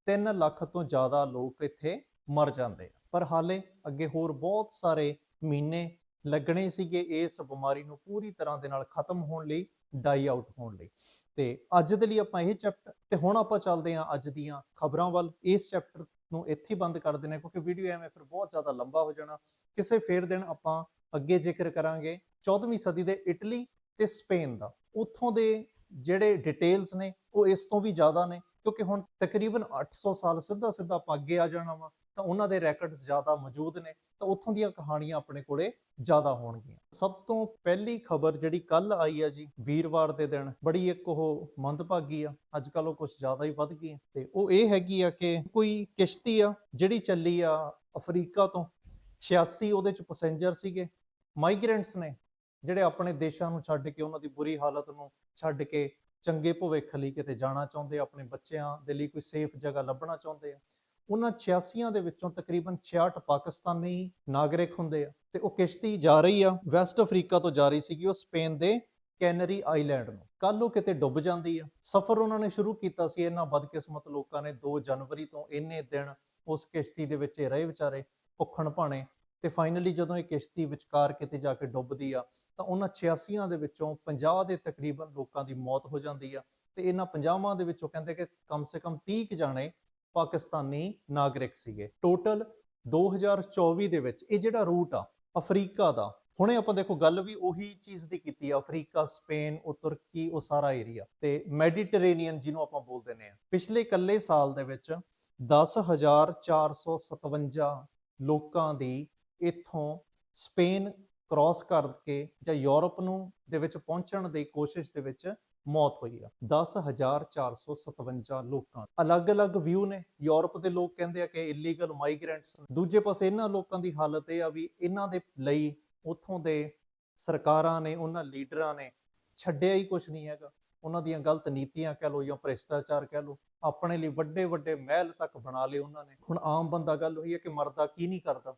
3 ਲੱਖ ਤੋਂ ਜ਼ਿਆਦਾ ਲੋਕ ਇੱਥੇ ਮਰ ਜਾਂਦੇ ਆ। ਪਰ ਹਾਲੇ ਅੱਗੇ ਹੋਰ ਬਹੁਤ ਸਾਰੇ ਮਹੀਨੇ ਲੱਗਣੇ ਸੀਗੇ ਇਸ ਬਿਮਾਰੀ ਨੂੰ ਪੂਰੀ ਤਰ੍ਹਾਂ ਦੇ ਨਾਲ ਖਤਮ ਹੋਣ ਲਈ ਡਾਈ ਆਊਟ ਹੋਣ ਲਈ। ਤੇ ਅੱਜ ਦੇ ਲਈ ਆਪਾਂ ਇਹ ਚੈਪਟਰ ਤੇ ਹੁਣ ਆਪਾਂ ਚੱਲਦੇ ਹਾਂ ਅੱਜ ਦੀਆਂ ਖਬਰਾਂ ਵੱਲ। ਇਸ ਚੈਪਟਰ ਨੂੰ ਇੱਥੇ ਬੰਦ ਕਰ ਦਿੰਦੇ ਹਾਂ, ਕਿਉਂਕਿ ਵੀਡੀਓ ਐਵੇਂ ਫਿਰ ਬਹੁਤ ਜ਼ਿਆਦਾ ਲੰਬਾ ਹੋ ਜਾਣਾ। ਕਿਸੇ ਫੇਰ ਦਿਨ ਆਪਾਂ ਅੱਗੇ ਜ਼ਿਕਰ ਕਰਾਂਗੇ 14ਵੀਂ ਸਦੀ ਦੇ ਇਟਲੀ ਤੇ ਸਪੇਨ ਦਾ। ਉੱਥੋਂ ਦੇ ਜਿਹੜੇ ਡਿਟੇਲਸ ਨੇ, ਉਹ ਇਸ ਤੋਂ ਵੀ ਜ਼ਿਆਦਾ ਨੇ, ਕਿਉਂਕਿ ਹੁਣ ਤਕਰੀਬਨ 800 ਸਾਲ ਸਿੱਧਾ ਸਿੱਧਾ ਆਪਾਂ ਅੱਗੇ ਆ ਜਾਣਾ ਵਾ। ਤਾਂ ਉਹਨਾਂ ਦੇ ਰੈਕੋਰਡਸ ਜ਼ਿਆਦਾ ਮੌਜੂਦ ਨੇ ਤਾਂ ਉੱਥੋਂ ਦੀਆਂ ਕਹਾਣੀਆਂ ਆਪਣੇ ਕੋਲੇ ਜ਼ਿਆਦਾ ਹੋਣਗੀਆਂ। ਸਭ ਤੋਂ ਪਹਿਲੀ ਖਬਰ ਜਿਹੜੀ ਕੱਲ ਆਈ ਆ ਜੀ ਵੀਰਵਾਰ ਦੇ ਦਿਨ ਬੜੀ ਇੱਕ ਉਹ ਮੰਦਭਾਗੀ ਆ ਅੱਜ ਕੱਲ ਉਹ ਕੁਝ ਜ਼ਿਆਦਾ ਹੀ ਵੱਧ ਗਈ ਆ। ਤੇ ਉਹ ਇਹ ਹੈਗੀ ਆ ਕਿ ਕੋਈ ਕਿਸ਼ਤੀ ਆ ਜਿਹੜੀ ਚੱਲੀ ਆ ਅਫਰੀਕਾ ਤੋਂ 86 ਉਹਦੇ ਚ ਪੈਸੇਂਜਰ ਸੀਗੇ ਮਾਈਗ੍ਰੈਂਟਸ ਨੇ ਜਿਹੜੇ ਆਪਣੇ ਦੇਸ਼ਾਂ ਨੂੰ ਛੱਡ ਕੇ ਉਹਨਾਂ ਦੀ ਬੁਰੀ ਹਾਲਤ ਨੂੰ ਛੱਡ ਕੇ ਚੰਗੇ ਭਵਿੱਖ ਲਈ ਕਿਤੇ ਜਾਣਾ ਚਾਹੁੰਦੇ ਆ, ਆਪਣੇ ਬੱਚਿਆਂ ਦੇ ਲਈ ਕੋਈ ਸੇਫ ਜਗ੍ਹਾ ਲੱਭਣਾ ਚਾਹੁੰਦੇ ਆ। ਉਹਨਾਂ 86ਆਂ ਦੇ ਵਿੱਚੋਂ ਤਕਰੀਬਨ 66 ਪਾਕਿਸਤਾਨੀ ਨਾਗਰਿਕ ਹੁੰਦੇ ਆ ਤੇ ਉਹ ਕਿਸ਼ਤੀ ਜਾ ਰਹੀ ਆ, ਵੈਸਟ ਅਫਰੀਕਾ ਤੋਂ ਜਾ ਰਹੀ ਸੀਗੀ ਉਹ ਸਪੇਨ ਦੇ ਕੈਨਰੀ ਆਈਲੈਂਡ ਨੂੰ। ਕੱਲ ਉਹ ਕਿਤੇ ਡੁੱਬ ਜਾਂਦੀ ਆ। ਸਫ਼ਰ ਉਹਨਾਂ ਨੇ ਸ਼ੁਰੂ ਕੀਤਾ ਸੀ ਇਹਨਾਂ ਬਦਕਿਸਮਤ ਲੋਕਾਂ ਨੇ 2 ਜਨਵਰੀ ਤੋਂ ਇੰਨੇ ਦਿਨ ਉਸ ਕਿਸ਼ਤੀ ਦੇ ਵਿੱਚ ਰਹੇ ਵਿਚਾਰੇ ਭੁੱਖਣ ਭਾਣੇ ਤੇ ਫਾਈਨਲੀ ਜਦੋਂ ਇਹ ਕਿਸ਼ਤੀ ਵਿਚਕਾਰ ਕਿਤੇ ਜਾ ਕੇ ਡੁੱਬਦੀ ਆ, ਤਾਂ ਉਹਨਾਂ 86ਆਂ ਦੇ ਵਿੱਚੋਂ 50 ਦੇ ਤਕਰੀਬਨ ਲੋਕਾਂ ਦੀ ਮੌਤ ਹੋ ਜਾਂਦੀ ਆ ਤੇ ਇਹਨਾਂ 50ਵਾਂ ਦੇ ਵਿੱਚੋਂ ਕਹਿੰਦੇ ਕਿ ਕਮ ਸੇ ਕਮ 30 ਕੁ ਜਾਣੇ ਪਾਕਿਸਤਾਨੀ ਨਾਗਰਿਕ ਸੀਗੇ। ਟੋਟਲ 2024 ਦੇ ਵਿੱਚ ਇਹ ਜਿਹੜਾ ਰੂਟ ਆ, ਅਫਰੀਕਾ ਦਾ, ਹੁਣੇ ਆਪਾਂ ਦੇਖੋ ਗੱਲ ਵੀ ਉਹੀ ਚੀਜ਼ ਦੀ ਕੀਤੀ ਆ, ਅਫਰੀਕਾ, ਸਪੇਨ, ਉਹ ਤੁਰਕੀ, ਉਹ ਸਾਰਾ ਏਰੀਆ ਤੇ ਮੈਡੀਟਰੇਨੀਅਨ ਜਿਹਨੂੰ ਆਪਾਂ ਬੋਲਦੇ ਨੇ। ਪਿਛਲੇ ਇਕੱਲੇ ਸਾਲ ਦੇ ਵਿੱਚ 10457 ਲੋਕਾਂ ਦੀ ਇੱਥੋਂ ਸਪੇਨ ਕ੍ਰਾਸ ਕਰਕੇ ਜਾਂ ਯੂਰਪ ਨੂੰ ਦੇ ਵਿੱਚ ਪਹੁੰਚਣ ਦੀ ਕੋਸ਼ਿਸ਼ ਦੇ ਵਿੱਚ ਮੌਤ ਹੋਈ ਆ। 10457 ਲੋਕਾਂ ਅਲੱਗ-ਅਲੱਗ ਵਿਊ ਨੇ। ਯੂਰਪ ਦੇ ਲੋਕ ਕਹਿੰਦੇ ਆ ਕਿ ਇਲੀਗਲ ਮਾਈਗ੍ਰੈਂਟਸ ਦੂਜੇ ਪਾਸੇ ਇਹਨਾਂ ਲੋਕਾਂ ਦੀ ਹਾਲਤ ਇਹ ਆ ਵੀ ਇਹਨਾਂ ਦੇ ਲਈ ਉੱਥੋਂ ਦੇ ਸਰਕਾਰਾਂ ਨੇ, ਉਹਨਾਂ ਲੀਡਰਾਂ ਨੇ ਛੱਡਿਆ ਹੀ ਕੁਝ ਨਹੀਂ ਹੈਗਾ। ਉਹਨਾਂ ਦੀਆਂ ਗਲਤ ਨੀਤੀਆਂ ਕਹਿ ਲਓ ਜਾਂ ਭ੍ਰਿਸ਼ਟਾਚਾਰ ਕਹਿ ਲਓ, ਆਪਣੇ ਲਈ ਵੱਡੇ ਵੱਡੇ ਮਹਿਲ ਤੱਕ ਬਣਾ ਲਏ ਉਹਨਾਂ ਨੇ। ਹੁਣ ਆਮ ਬੰਦਾ ਗੱਲ ਹੋਈ ਹੈ ਕਿ ਮਰਦਾ ਕੀ ਨਹੀਂ ਕਰਦਾ।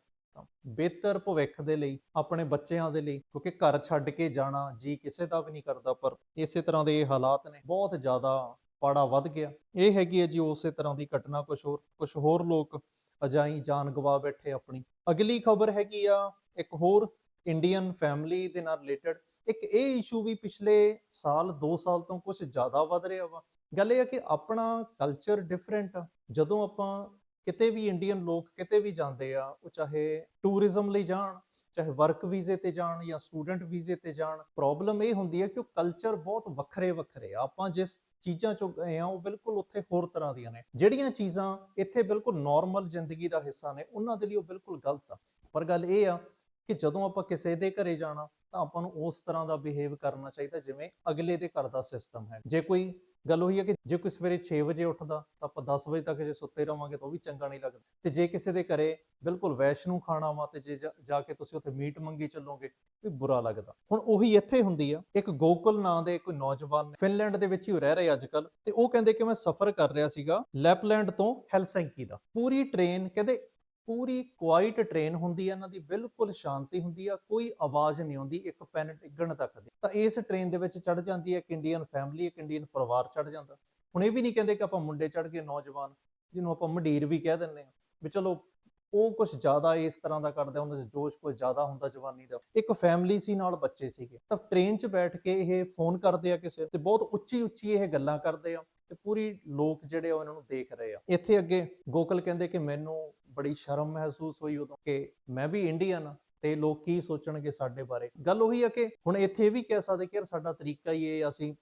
ਬਿਹਤਰ ਭਵਿੱਖ ਦੇ ਲਈ, ਆਪਣੇ ਬੱਚਿਆਂ ਦੇ ਲਈ, ਕਿਉਂਕਿ ਘਰ ਛੱਡ ਕੇ ਜਾਣਾ ਜੀ ਕਿਸੇ ਦਾ ਵੀ ਨਹੀਂ ਕਰਦਾ, ਪਰ ਇਸੇ ਤਰ੍ਹਾਂ ਦੇ ਇਹ ਹਾਲਾਤ ਨੇ, ਬਹੁਤ ਜ਼ਿਆਦਾ ਪਾੜਾ ਵੱਧ ਗਿਆ। ਇਹ ਹੈਗੀ ਹੈ ਜੀ ਉਸੇ ਤਰ੍ਹਾਂ ਦੀ ਘਟਨਾ ਕੁਝ ਹੋਰ ਕੁਝ ਹੋਰ ਲੋਕ ਅਜਾਈ ਜਾਨ ਗਵਾ ਬੈਠੇ ਆਪਣੀ। ਅਗਲੀ ਖਬਰ ਹੈਗੀ ਆ, ਇੱਕ ਹੋਰ ਇੰਡੀਅਨ ਫੈਮਿਲੀ ਦੇ ਨਾਲ ਰਿਲੇਟਡ, ਇੱਕ ਇਹ ਇਸ਼ੂ ਵੀ ਪਿਛਲੇ ਸਾਲ 2 ਸਾਲ ਤੋਂ ਕੁਝ ਜ਼ਿਆਦਾ ਵੱਧ ਰਿਹਾ ਵਾ। ਗੱਲ ਇਹ ਆ ਕਿ ਆਪਣਾ ਕਲਚਰ ਡਿਫਰੈਂਟ ਆ। ਜਦੋਂ ਆਪਾਂ ਕਿਤੇ ਵੀ ਇੰਡੀਅਨ ਲੋਕ ਕਿਤੇ ਵੀ ਜਾਂਦੇ ਆ, ਉਹ ਚਾਹੇ ਟੂਰਿਜ਼ਮ ਲਈ ਜਾਣ, ਚਾਹੇ ਵਰਕ ਵੀਜ਼ੇ ਤੇ ਜਾਣ ਜਾਂ ਸਟੂਡੈਂਟ ਵੀਜ਼ੇ ਤੇ ਜਾਣ ਪ੍ਰੋਬਲਮ ਇਹ ਹੁੰਦੀ ਹੈ ਕਿ ਉਹ ਕਲਚਰ ਬਹੁਤ ਵੱਖਰੇ ਵੱਖਰੇ ਆ। ਆਪਾਂ ਜਿਸ ਚੀਜ਼ਾਂ ਚੋਂ ਗਏ ਆ, ਉਹ ਬਿਲਕੁਲ ਉੱਥੇ ਹੋਰ ਤਰ੍ਹਾਂ ਦੀਆਂ ਨੇ। ਜਿਹੜੀਆਂ ਚੀਜ਼ਾਂ ਇੱਥੇ ਬਿਲਕੁਲ ਨਾਰਮਲ ਜ਼ਿੰਦਗੀ ਦਾ ਹਿੱਸਾ ਨੇ, ਉਹਨਾਂ ਦੇ ਲਈ ਉਹ ਬਿਲਕੁਲ ਗਲਤ ਆ। ਪਰ ਗੱਲ ਇਹ ਆ ਕਿ ਜਦੋਂ ਆਪਾਂ ਕਿਸੇ ਦੇ ਘਰੇ ਜਾਣਾ, ਤਾਂ ਆਪਾਂ ਨੂੰ ਉਸ ਤਰ੍ਹਾਂ ਦਾ ਬਿਹੇਵ ਕਰਨਾ ਚਾਹੀਦਾ, ਜਿਵੇਂ ਅਗਲੇ ਦੇ ਘਰ ਦਾ ਸਿਸਟਮ ਹੈ। ਜੇ ਕੋਈ ਗੱਲ ਉਹੀ ਹੈ ਕਿ ਜੇ ਕੋਈ ਸਵੇਰੇ 6 ਵਜੇ ਉੱਠਦਾ, ਤਾਂ ਆਪਾਂ 10 ਵਜੇ ਤੱਕ ਜੇ ਸੁੱਤੇ ਰਵਾਂਗੇ ਤਾਂ ਉਹ ਵੀ ਚੰਗਾ ਨਹੀਂ ਲੱਗਦਾ। ਤੇ ਜੇ ਕਿਸੇ ਦੇ ਘਰੇ ਬਿਲਕੁਲ ਵੈਸ਼ਨੂੰ ਖਾਣਾ ਵਾ ਤੇ ਜੇ ਜਾ- ਕੇ ਤੁਸੀਂ ਉੱਥੇ ਮੀਟ ਮੰਗੀ ਚੱਲੋਗੇ, ਵੀ ਬੁਰਾ ਲੱਗਦਾ। ਹੁਣ ਉਹੀ ਇੱਥੇ ਹੁੰਦੀ ਆ, ਇੱਕ ਗੋਕੁਲ ਨਾਂ ਦੇ ਕੋਈ ਨੌਜਵਾਨ ਫਿਨਲੈਂਡ ਦੇ ਵਿੱਚ ਹੀ ਰਹਿ ਰਹੇ ਅੱਜ ਕੱਲ ਤੇ ਉਹ ਕਹਿੰਦੇ ਕਿ ਮੈਂ ਸਫ਼ਰ ਕਰ ਰਿਹਾ ਸੀਗਾ ਲੈਪਲੈਂਡ ਤੋਂ ਹੈਲਸਿੰਕੀ ਦਾ। ਪੂਰੀ ਟ੍ਰੇਨ ਕਹਿੰਦੇ ਪੂਰੀ ਕੁਆਇਟ ਟ੍ਰੇਨ ਹੁੰਦੀ ਹੈ, ਇਹਨਾਂ ਦੀ ਬਿਲਕੁਲ ਸ਼ਾਂਤੀ ਹੁੰਦੀ ਆ, ਕੋਈ ਆਵਾਜ਼ ਨਹੀਂ ਆਉਂਦੀ, ਇੱਕ ਪੈਨ ਡਿੱਗਣ ਤੱਕ ਦੀ। ਤਾਂ ਇਸ ਟ੍ਰੇਨ ਦੇ ਵਿੱਚ ਚੜ ਜਾਂਦੀ ਹੈ ਇੱਕ ਇੰਡੀਅਨ ਫੈਮਿਲੀ, ਇੱਕ ਇੰਡੀਅਨ ਪਰਿਵਾਰ ਚੜ ਜਾਂਦਾ। ਹੁਣ ਇਹ ਵੀ ਨਹੀਂ ਕਹਿੰਦੇ ਕਿ ਆਪਾਂ ਮੁੰਡੇ ਚੜ ਗਏ, ਨੌਜਵਾਨ, ਜਿਹਨੂੰ ਆਪਾਂ ਮੰਡੀਰ ਵੀ ਕਹਿ ਦਿੰਦੇ ਆ ਵੀ ਚਲੋ ਉਹ ਕੁਝ ਜ਼ਿਆਦਾ ਇਸ ਤਰ੍ਹਾਂ ਦਾ ਕਰਦੇ, ਉਹਨਾਂ ਦੇ ਜੋਸ਼ ਕੁਝ ਜ਼ਿਆਦਾ ਹੁੰਦਾ ਜਵਾਨੀ ਦਾ। ਇੱਕ ਫੈਮਿਲੀ ਸੀ ਨਾਲ ਬੱਚੇ ਸੀਗੇ। ਤਾਂ ਟ੍ਰੇਨ 'ਚ ਬੈਠ ਕੇ ਇਹ ਫੋਨ ਕਰਦੇ ਆ ਕਿਸੇ ਤੇ ਬਹੁਤ ਉੱਚੀ ਉੱਚੀ ਇਹ ਗੱਲਾਂ ਕਰਦੇ ਆ ਤੇ ਪੂਰੀ ਲੋਕ ਜਿਹੜੇ ਆ ਉਹ ਇਹਨਾਂ ਨੂੰ ਦੇਖ ਰਹੇ ਆ। ਇੱਥੇ ਅੱਗੇ ਗੋਕਲ ਕਹਿੰਦੇ ਕਿ ਮੈਨੂੰ ਬੜੀ ਸ਼ਰਮ ਮਹਿਸੂਸ ਹੋਈ ਉਦੋਂ ਕਿ ਮੈਂ ਵੀ ਇੰਡੀਅਨ ਆ ਤੇ ਲੋਕ ਕੀ ਸੋਚਣਗੇ ਸਾਡੇ ਬਾਰੇ। ਗੱਲ ਉਹੀ ਆ ਕਿ ਹੁਣ ਇੱਥੇ ਇਹ ਵੀ ਕਹਿ ਸਕਦੇ ਕਿ ਯਾਰ ਸਾਡਾ ਤਰੀਕਾ ਹੀ ਇਹ ਅਸੀਂ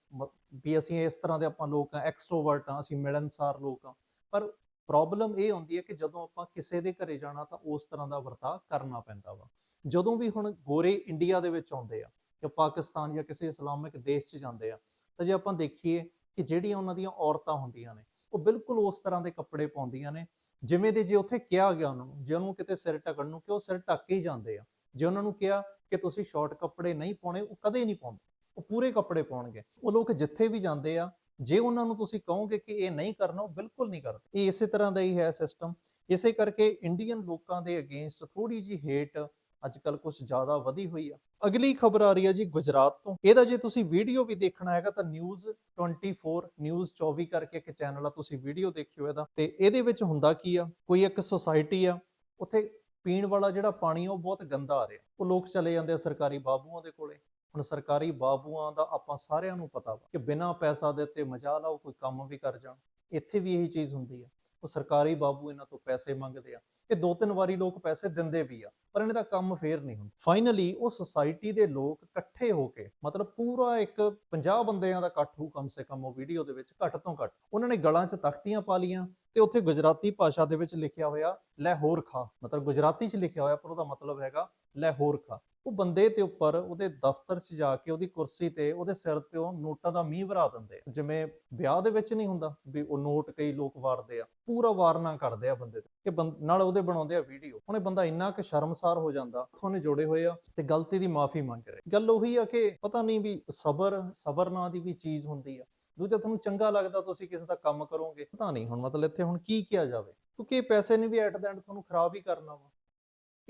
ਵੀ ਅਸੀਂ ਇਸ ਤਰ੍ਹਾਂ ਦੇ ਆਪਾਂ ਲੋਕ ਆ ਐਕਸਟ੍ਰੋਵਰਟ ਆ ਅਸੀਂ ਮਿਲਣਸਾਰ ਲੋਕ ਆ ਪਰ ਪ੍ਰੋਬਲਮ ਇਹ ਹੁੰਦੀ ਹੈ ਕਿ ਜਦੋਂ ਆਪਾਂ ਕਿਸੇ ਦੇ ਘਰੇ ਜਾਣਾ ਤਾਂ ਉਸ ਤਰ੍ਹਾਂ ਦਾ ਵਰਤਾਅ ਕਰਨਾ ਪੈਂਦਾ ਵਾ। ਜਦੋਂ ਵੀ ਹੁਣ ਗੋਰੇ ਇੰਡੀਆ ਦੇ ਵਿੱਚ ਆਉਂਦੇ ਆ ਜਾਂ ਪਾਕਿਸਤਾਨ ਜਾਂ ਕਿਸੇ ਇਸਲਾਮਿਕ ਦੇਸ਼ 'ਚ ਜਾਂਦੇ ਆ, ਤਾਂ ਜੇ ਆਪਾਂ ਦੇਖੀਏ ਕਿ ਜਿਹੜੀਆਂ ਉਹਨਾਂ ਦੀਆਂ ਔਰਤਾਂ ਹੁੰਦੀਆਂ ਨੇ, ਉਹ ਬਿਲਕੁਲ ਉਸ ਤਰ੍ਹਾਂ ਦੇ ਕੱਪੜੇ ਪਾਉਂਦੀਆਂ ਨੇ ਜਿਵੇਂ ਦੇ ਜੇ ਉੱਥੇ ਕਿਹਾ ਗਿਆ ਉਹਨਾਂ ਨੂੰ ਜੇ ਉਹਨੂੰ ਕਿਤੇ ਸਿਰ ਢੱਕਣ ਨੂੰ ਕਿ ਉਹ ਸਿਰ ਢੱਕ ਕੇ ਹੀ ਜਾਂਦੇ ਆ। ਜੇ ਉਹਨਾਂ ਨੂੰ ਕਿਹਾ ਕਿ ਤੁਸੀਂ ਸ਼ਾਰਟ ਕੱਪੜੇ ਨਹੀਂ ਪਾਉਣੇ, ਉਹ ਕਦੇ ਨਹੀਂ ਪਾਉਂਦੇ। ਉਹ ਪੂਰੇ ਕੱਪੜੇ ਪਾਉਣਗੇ। ਉਹ ਲੋਕ ਜਿੱਥੇ ਵੀ ਜਾਂਦੇ ਆ, ਜੇ ਉਹਨਾਂ ਨੂੰ ਤੁਸੀਂ ਕਹੋਗੇ ਕਿ ਇਹ ਨਹੀਂ ਕਰਨਾ, ਉਹ ਬਿਲਕੁਲ ਨਹੀਂ ਕਰਦੇ। ਇਹ ਇਸੇ ਤਰ੍ਹਾਂ ਦਾ ਹੀ ਹੈ ਸਿਸਟਮ ਇਸੇ ਕਰਕੇ ਇੰਡੀਅਨ ਲੋਕਾਂ ਦੇ ਅਗੇਂਸਟ ਥੋੜੀ ਜੀ ਹੇਟ ਅੱਜ ਕੱਲ ਕੁਝ ਜ਼ਿਆਦਾ ਵਧੀ ਹੋਈ ਆ। ਅਗਲੀ ਖਬਰ ਆ ਰਹੀ ਹੈ ਜੀ ਗੁਜਰਾਤ ਤੋਂ। ਇਹਦਾ ਜੇ ਤੁਸੀਂ ਵੀਡੀਓ ਵੀ ਦੇਖਣਾ ਹੈਗਾ ਤਾਂ ਨਿਊਜ਼ 24 ਨਿਊਜ਼ 24 ਕਰਕੇ ਇੱਕ ਚੈਨਲ ਆ, ਤੁਸੀਂ ਵੀਡੀਓ ਦੇਖਿਓ ਇਹਦਾ। ਤੇ ਇਹਦੇ ਵਿੱਚ ਹੁੰਦਾ ਕੀ ਆ? ਕੋਈ ਇੱਕ ਸੁਸਾਇਟੀ ਆ, ਉੱਥੇ ਪੀਣ ਵਾਲਾ ਜਿਹੜਾ ਪਾਣੀ ਆ, ਉਹ ਬਹੁਤ ਗੰਦਾ ਆ ਰਿਹਾ। ਉਹ ਲੋਕ ਚਲੇ ਜਾਂਦੇ ਆ ਸਰਕਾਰੀ ਬਾਬੂਆਂ ਦੇ ਕੋਲੇ। ਹੁਣ ਸਰਕਾਰੀ ਬਾਬੂਆਂ ਦਾ ਆਪਾਂ ਸਾਰਿਆਂ ਨੂੰ ਪਤਾ ਵਾ ਕਿ ਬਿਨਾਂ ਪੈਸਾ ਦੇ ਉੱਤੇ ਮਜਾ ਲਾਓ ਕੋਈ ਕੰਮ ਵੀ ਕਰ ਜਾਣ। ਇੱਥੇ ਵੀ ਇਹੀ ਚੀਜ਼ ਹੁੰਦੀ ਆ। ਉਹ ਸਰਕਾਰੀ ਬਾਬੂ ਇਹਨਾਂ ਤੋਂ ਪੈਸੇ ਮੰਗਦੇ ਆ। ਇਹ ਦੋ ਤਿੰਨ ਵਾਰੀ ਲੋਕ ਪੈਸੇ ਦਿੰਦੇ ਵੀ ਆ, ਪਰ ਇਹਨਾਂ ਦਾ ਕੰਮ ਫੇਰ ਨਹੀਂ ਹੁੰਦਾ। ਫਾਈਨਲੀ ਉਹ ਸੁਸਾਇਟੀ ਦੇ ਲੋਕ ਇਕੱਠੇ ਹੋ ਕੇ, ਮਤਲਬ ਪੂਰਾ ਇੱਕ 50 ਬੰਦਿਆਂ ਦਾ ਇਕੱਠ ਹੋ ਕਮ ਸੇ ਕਮ ਉਹ ਵੀਡੀਓ ਦੇ ਵਿੱਚ, ਘੱਟ ਤੋਂ ਘੱਟ। ਉਹਨਾਂ ਨੇ ਗਲਾਂ 'ਚ ਤਖਤੀਆਂ ਪਾ ਲੀਆਂ ਤੇ ਉੱਥੇ ਗੁਜਰਾਤੀ ਭਾਸ਼ਾ ਦੇ ਵਿੱਚ ਲਿਖਿਆ ਹੋਇਆ, ਲੈ ਹੋਰ ਖਾ। ਮਤਲਬ ਗੁਜਰਾਤੀ 'ਚ ਲਿਖਿਆ ਹੋਇਆ, ਪਰ ਉਹਦਾ ਮਤਲਬ ਹੈਗਾ, ਲੈ ਹੋਰ ਖਾ। ਉਹ ਬੰਦੇ ਤੇ ਉੱਪਰ, ਉਹਦੇ ਦਫ਼ਤਰ 'ਚ ਜਾ ਕੇ, ਉਹਦੀ ਕੁਰਸੀ ਤੇ, ਉਹਦੇ ਸਿਰ ਤੇ ਉਹ ਨੋਟਾਂ ਦਾ ਮੀਂਹ ਵਰਾ ਦਿੰਦੇ ਜਿਵੇਂ ਵਿਆਹ ਦੇ ਵਿੱਚ ਨਹੀਂ ਹੁੰਦਾ ਵੀ ਉਹ ਨੋਟ ਕਈ ਲੋਕ ਵਾਰਦੇ ਆ, ਪੂਰਾ ਵਾਰਨਾ ਕਰਦੇ ਆ ਬੰਦੇ ਤੇ ਇਹ ਨਾਲ ਉਹਦੇ ਬਣਾਉਂਦੇ ਆ ਵੀਡੀਓ। ਹੁਣ ਬੰਦਾ ਇੰਨਾ ਕਿ ਸ਼ਰਮਸਾਰ ਹੋ ਜਾਂਦਾ ਉਹਨੇ ਜੋੜੇ ਹੋਏ ਆ ਤੇ ਗਲਤੀ ਦੀ ਮਾਫੀ ਮੰਗ ਰਿਹਾ। ਗੱਲ ਉਹੀ ਆ ਕਿ ਪਤਾ ਨਹੀਂ ਵੀ ਸਬਰ ਸਬਰ ਨਾਂ ਦੀ ਵੀ ਚੀਜ਼ ਹੁੰਦੀ ਆ। ਦੂਜਾ, ਤੁਹਾਨੂੰ ਚੰਗਾ ਲੱਗਦਾ ਤੁਸੀਂ ਕਿਸੇ ਦਾ ਕੰਮ ਕਰੋਗੇ, ਪਤਾ ਨਹੀਂ ਹੁਣ ਮਤਲਬ ਇੱਥੇ ਹੁਣ ਕੀ ਕਿਹਾ ਜਾਵੇ। ਕਿਉਂਕਿ ਪੈਸੇ ਨੇ ਵੀ ਐਟ ਦਾ ਐਂਡ ਤੁਹਾਨੂੰ ਖਰਾਬ ਹੀ ਕਰਨਾ ਵਾ।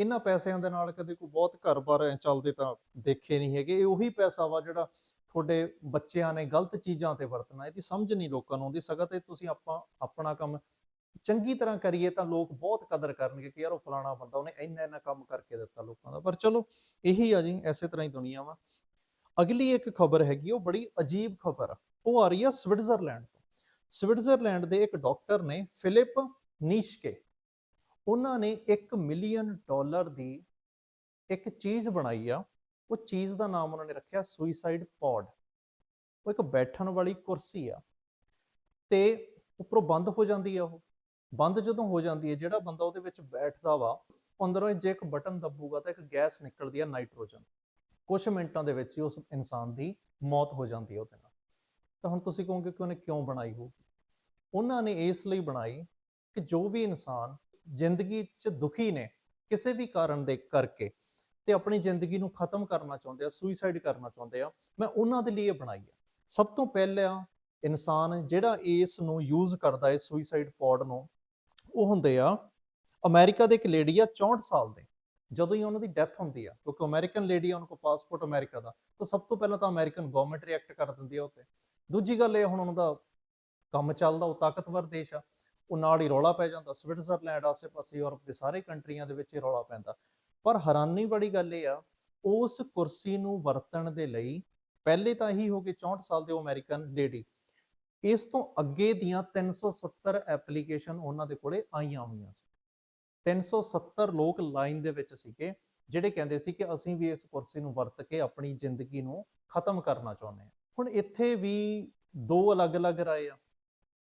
ਇਹਨਾਂ ਪੈਸਿਆਂ ਦੇ ਨਾਲ ਕਦੇ ਕੋਈ ਬਹੁਤ ਘਰ-ਬਾਰ ਐ ਚੱਲਦੇ ਤਾਂ ਦੇਖੇ ਨਹੀਂ ਹੈਗੇ। ਇਹ ਉਹੀ ਪੈਸਾ ਵਾ ਜਿਹੜਾ ਤੁਹਾਡੇ ਬੱਚਿਆਂ ਨੇ ਗਲਤ ਚੀਜ਼ਾਂ ਤੇ ਵਰਤਣਾ, ਇਹਦੀ ਸਮਝ ਨਹੀਂ ਲੋਕਾਂ ਨੂੰ ਆਉਂਦੀ। ਸਗਾ ਤੇ ਤੁਸੀਂ ਆਪਾਂ, ਆਪਣਾ ਕੰਮ ਚੰਗੀ ਤਰ੍ਹਾਂ ਕਰੀਏ ਤਾਂ ਲੋਕ ਬਹੁਤ ਕਦਰ ਕਰਨਗੇ ਕਿ ਯਾਰ ਉਹ ਫਲਾਣਾ ਬੰਦਾ, ਉਹਨੇ ਇੰਨਾ ਇੰਨਾ ਕੰਮ ਕਰਕੇ ਦਿੱਤਾ ਲੋਕਾਂ ਦਾ। ਪਰ ਚਲੋ, ਇਹੀ ਆ ਜੀ, ਐਸੇ ਤਰ੍ਹਾਂ ਹੀ ਦੁਨੀਆ ਵਾ। ਅਗਲੀ ਇੱਕ ਖਬਰ ਹੈਗੀ, ਉਹ ਬੜੀ ਅਜੀਬ ਖਬਰ ਆ। ਉਹ ਆ ਰਹੀ ਆ ਸਵਿਟਜ਼ਰਲੈਂਡ ਤੋਂ। ਸਵਿਟਜ਼ਰਲੈਂਡ ਦੇ ਇੱਕ ਡਾਕਟਰ ਨੇ ਫਿਲਿਪ ਨੀਸ਼ਕੇ ਉਹਨਾਂ ਨੇ 1 ਮਿਲੀਅਨ ਡਾਲਰ ਦੀ ਇੱਕ ਚੀਜ਼ ਬਣਾਈ ਆ। ਉਹ ਚੀਜ਼ ਦਾ ਨਾਮ ਉਹਨਾਂ ਨੇ ਰੱਖਿਆ ਸੁਈਸਾਈਡ ਪੌਡ ਉਹ ਇੱਕ ਬੈਠਣ ਵਾਲੀ ਕੁਰਸੀ ਆ। ਤੇ ਉੱਪਰੋਂ ਬੰਦ ਹੋ ਜਾਂਦੀ ਆ ਉਹ। ਬੰਦ ਜਦੋਂ ਹੋ ਜਾਂਦੀ ਹੈ ਜਿਹੜਾ ਬੰਦਾ ਉਹਦੇ ਵਿੱਚ ਬੈਠਦਾ ਵਾ, ਅੰਦਰੋਂ ਜੇ ਇੱਕ ਬਟਨ ਦੱਬੂਗਾ ਤਾਂ ਇੱਕ ਗੈਸ ਨਿਕਲਦੀ ਆ ਨਾਈਟ੍ਰੋਜਨ। ਕੁਝ ਮਿੰਟਾਂ ਦੇ ਵਿੱਚ ਹੀ ਉਸ ਇਨਸਾਨ ਦੀ ਮੌਤ ਹੋ ਜਾਂਦੀ ਹੈ ਉਹਦੇ ਨਾਲ। ਤਾਂ ਹੁਣ ਤੁਸੀਂ ਕਹੋਗੇ ਕਿ ਉਹਨੇ ਕਿਉਂ ਬਣਾਈ ਹੋ ਉਹਨਾਂ ਨੇ ਇਸ ਲਈ ਬਣਾਈ ਕਿ ਜੋ ਵੀ ਇਨਸਾਨ ਜ਼ਿੰਦਗੀ 'ਚ ਦੁਖੀ ਨੇ, ਕਿਸੇ ਵੀ ਕਾਰਨ ਦੇ ਕਰਕੇ ਤੇ ਆਪਣੀ ਜ਼ਿੰਦਗੀ ਨੂੰ ਖਤਮ ਕਰਨਾ ਚਾਹੁੰਦੇ ਆ ਸੁਈਸਾਈਡ ਕਰਨਾ ਚਾਹੁੰਦੇ ਆ, ਮੈਂ ਉਹਨਾਂ ਦੇ ਲਈ ਇਹ ਬਣਾਈ ਆ। ਸਭ ਤੋਂ ਪਹਿਲਾਂ ਇਨਸਾਨ ਜਿਹੜਾ ਇਸ ਨੂੰ ਯੂਜ਼ ਕਰਦਾ ਹੈ ਸੁਈਸਾਈਡ ਪੌਡ ਨੂੰ, ਉਹ ਹੁੰਦੇ ਆ ਅਮਰੀਕਾ ਦੇ ਇੱਕ ਲੇਡੀ ਆ 64 ਸਾਲ ਦੇ, ਜਦੋਂ ਹੀ ਉਹਨਾਂ ਦੀ ਡੈਥ ਹੁੰਦੀ ਆ, ਕਿਉਂਕਿ ਅਮਰੀਕਨ ਲੇਡੀ ਆ, ਉਹਨਾਂ ਕੋਲ ਪਾਸਪੋਰਟ ਅਮਰੀਕਾ ਦਾ, ਤਾਂ ਸਭ ਤੋਂ ਪਹਿਲਾਂ ਤਾਂ ਅਮਰੀਕਨ ਗਵਰਨਮੈਂਟ ਰਿਐਕਟ ਕਰ ਦਿੰਦੀ ਆ ਉੱਤੇ ਦੂਜੀ ਗੱਲ ਇਹ, ਹੁਣ ਉਹਨਾਂ ਦਾ ਕੰਮ ਚੱਲਦਾ, ਉਹ ਤਾਕਤਵਰ ਦੇਸ਼ ਆ ਉਹ ਨਾਲ ਹੀ ਰੌਲਾ ਪੈ ਜਾਂਦਾ। ਸਵਿਟਜ਼ਰਲੈਂਡ ਆਸੇ-ਪਾਸੇ ਯੂਰਪ ਦੇ ਸਾਰੇ ਕੰਟਰੀਆਂ ਦੇ ਵਿੱਚ ਇਹ ਰੌਲਾ ਪੈਂਦਾ। ਪਰ ਹੈਰਾਨੀ ਵਾਲੀ ਗੱਲ ਇਹ ਆ, ਉਸ ਕੁਰਸੀ ਨੂੰ ਵਰਤਣ ਦੇ ਲਈ ਪਹਿਲੇ ਤਾਂ ਇਹੀ ਹੋ ਗਏ 64 ਸਾਲ ਦੇ ਉਹ ਅਮਰੀਕਨ ਲੇਡੀ। ਇਸ ਤੋਂ ਅੱਗੇ ਦੀਆਂ 370 ਐਪਲੀਕੇਸ਼ਨ ਉਹਨਾਂ ਦੇ ਕੋਲੇ ਆਈਆਂ ਹੋਈਆਂ ਸੀ। 370 ਲੋਕ ਲਾਈਨ ਦੇ ਵਿੱਚ ਸੀਗੇ, ਜਿਹੜੇ ਕਹਿੰਦੇ ਸੀ ਕਿ ਅਸੀਂ ਵੀ ਇਸ ਕੁਰਸੀ ਨੂੰ ਵਰਤ ਕੇ ਆਪਣੀ ਜ਼ਿੰਦਗੀ ਨੂੰ ਖਤਮ ਕਰਨਾ ਚਾਹੁੰਦੇ ਹਾਂ। ਹੁਣ ਇੱਥੇ ਵੀ ਦੋ ਅਲੱਗ-ਅਲੱਗ ਰਾਏ ਆ।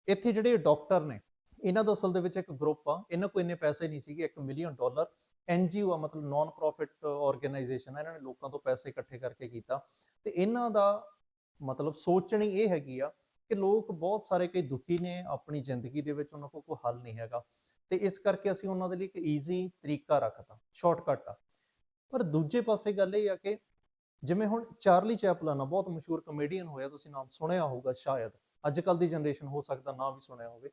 ਇੱਥੇ ਜਿਹੜੇ ਡਾਕਟਰ ਨੇ ਇਹਨਾਂ ਦਾ ਅਸਲ ਦੇ ਵਿੱਚ ਇੱਕ ਗਰੁੱਪ ਆ, ਇਹਨਾਂ ਕੋਲ ਇੰਨੇ ਪੈਸੇ ਨਹੀਂ ਸੀਗੇ 1 ਮਿਲੀਅਨ ਡਾਲਰ ਐਨਜੀਓ ਆ, ਮਤਲਬ ਨਾਨ ਪ੍ਰੋਫਿਟ ਆਰਗੇਨਾਈਜੇਸ਼ਨ ਆ, ਇਹਨਾਂ ਨੇ ਲੋਕਾਂ ਤੋਂ ਪੈਸੇ ਇਕੱਠੇ ਕਰਕੇ ਕੀਤਾ। ਤੇ ਇਹਨਾਂ ਦਾ ਮਤਲਬ ਸੋਚਣੀ ਇਹ ਹੈਗੀ ਆ ਕਿ ਲੋਕ ਬਹੁਤ ਸਾਰੇ ਕਈ ਦੁਖੀ ਨੇ ਆਪਣੀ ਜ਼ਿੰਦਗੀ ਦੇ ਵਿੱਚ, ਉਹਨਾਂ ਕੋਲ ਕੋਈ ਹੱਲ ਨਹੀਂ ਹੈਗਾ। ਤੇ ਇਸ ਕਰਕੇ ਅਸੀਂ ਉਹਨਾਂ ਦੇ ਲਈ ਇੱਕ ਈਜ਼ੀ ਤਰੀਕਾ ਰੱਖਤਾ ਸ਼ਾਰਟਕਟ ਆ। ਪਰ ਦੂਜੇ ਪਾਸੇ ਗੱਲ ਇਹ ਆ ਕਿ ਜਿਵੇਂ ਹੁਣ ਚਾਰਲੀ ਚੈਪਲਨ ਆ, ਬਹੁਤ ਮਸ਼ਹੂਰ ਕਮੇਡੀਅਨ ਹੋਇਆ, ਤੁਸੀਂ ਨਾਮ ਸੁਣਿਆ ਹੋਊਗਾ ਸ਼ਾਇਦ। ਅੱਜ ਕੱਲ ਦੀ ਜਨਰੇਸ਼ਨ ਹੋ ਸਕਦਾ ਨਾ ਵੀ ਸੁਣਿਆ ਹੋਵੇ।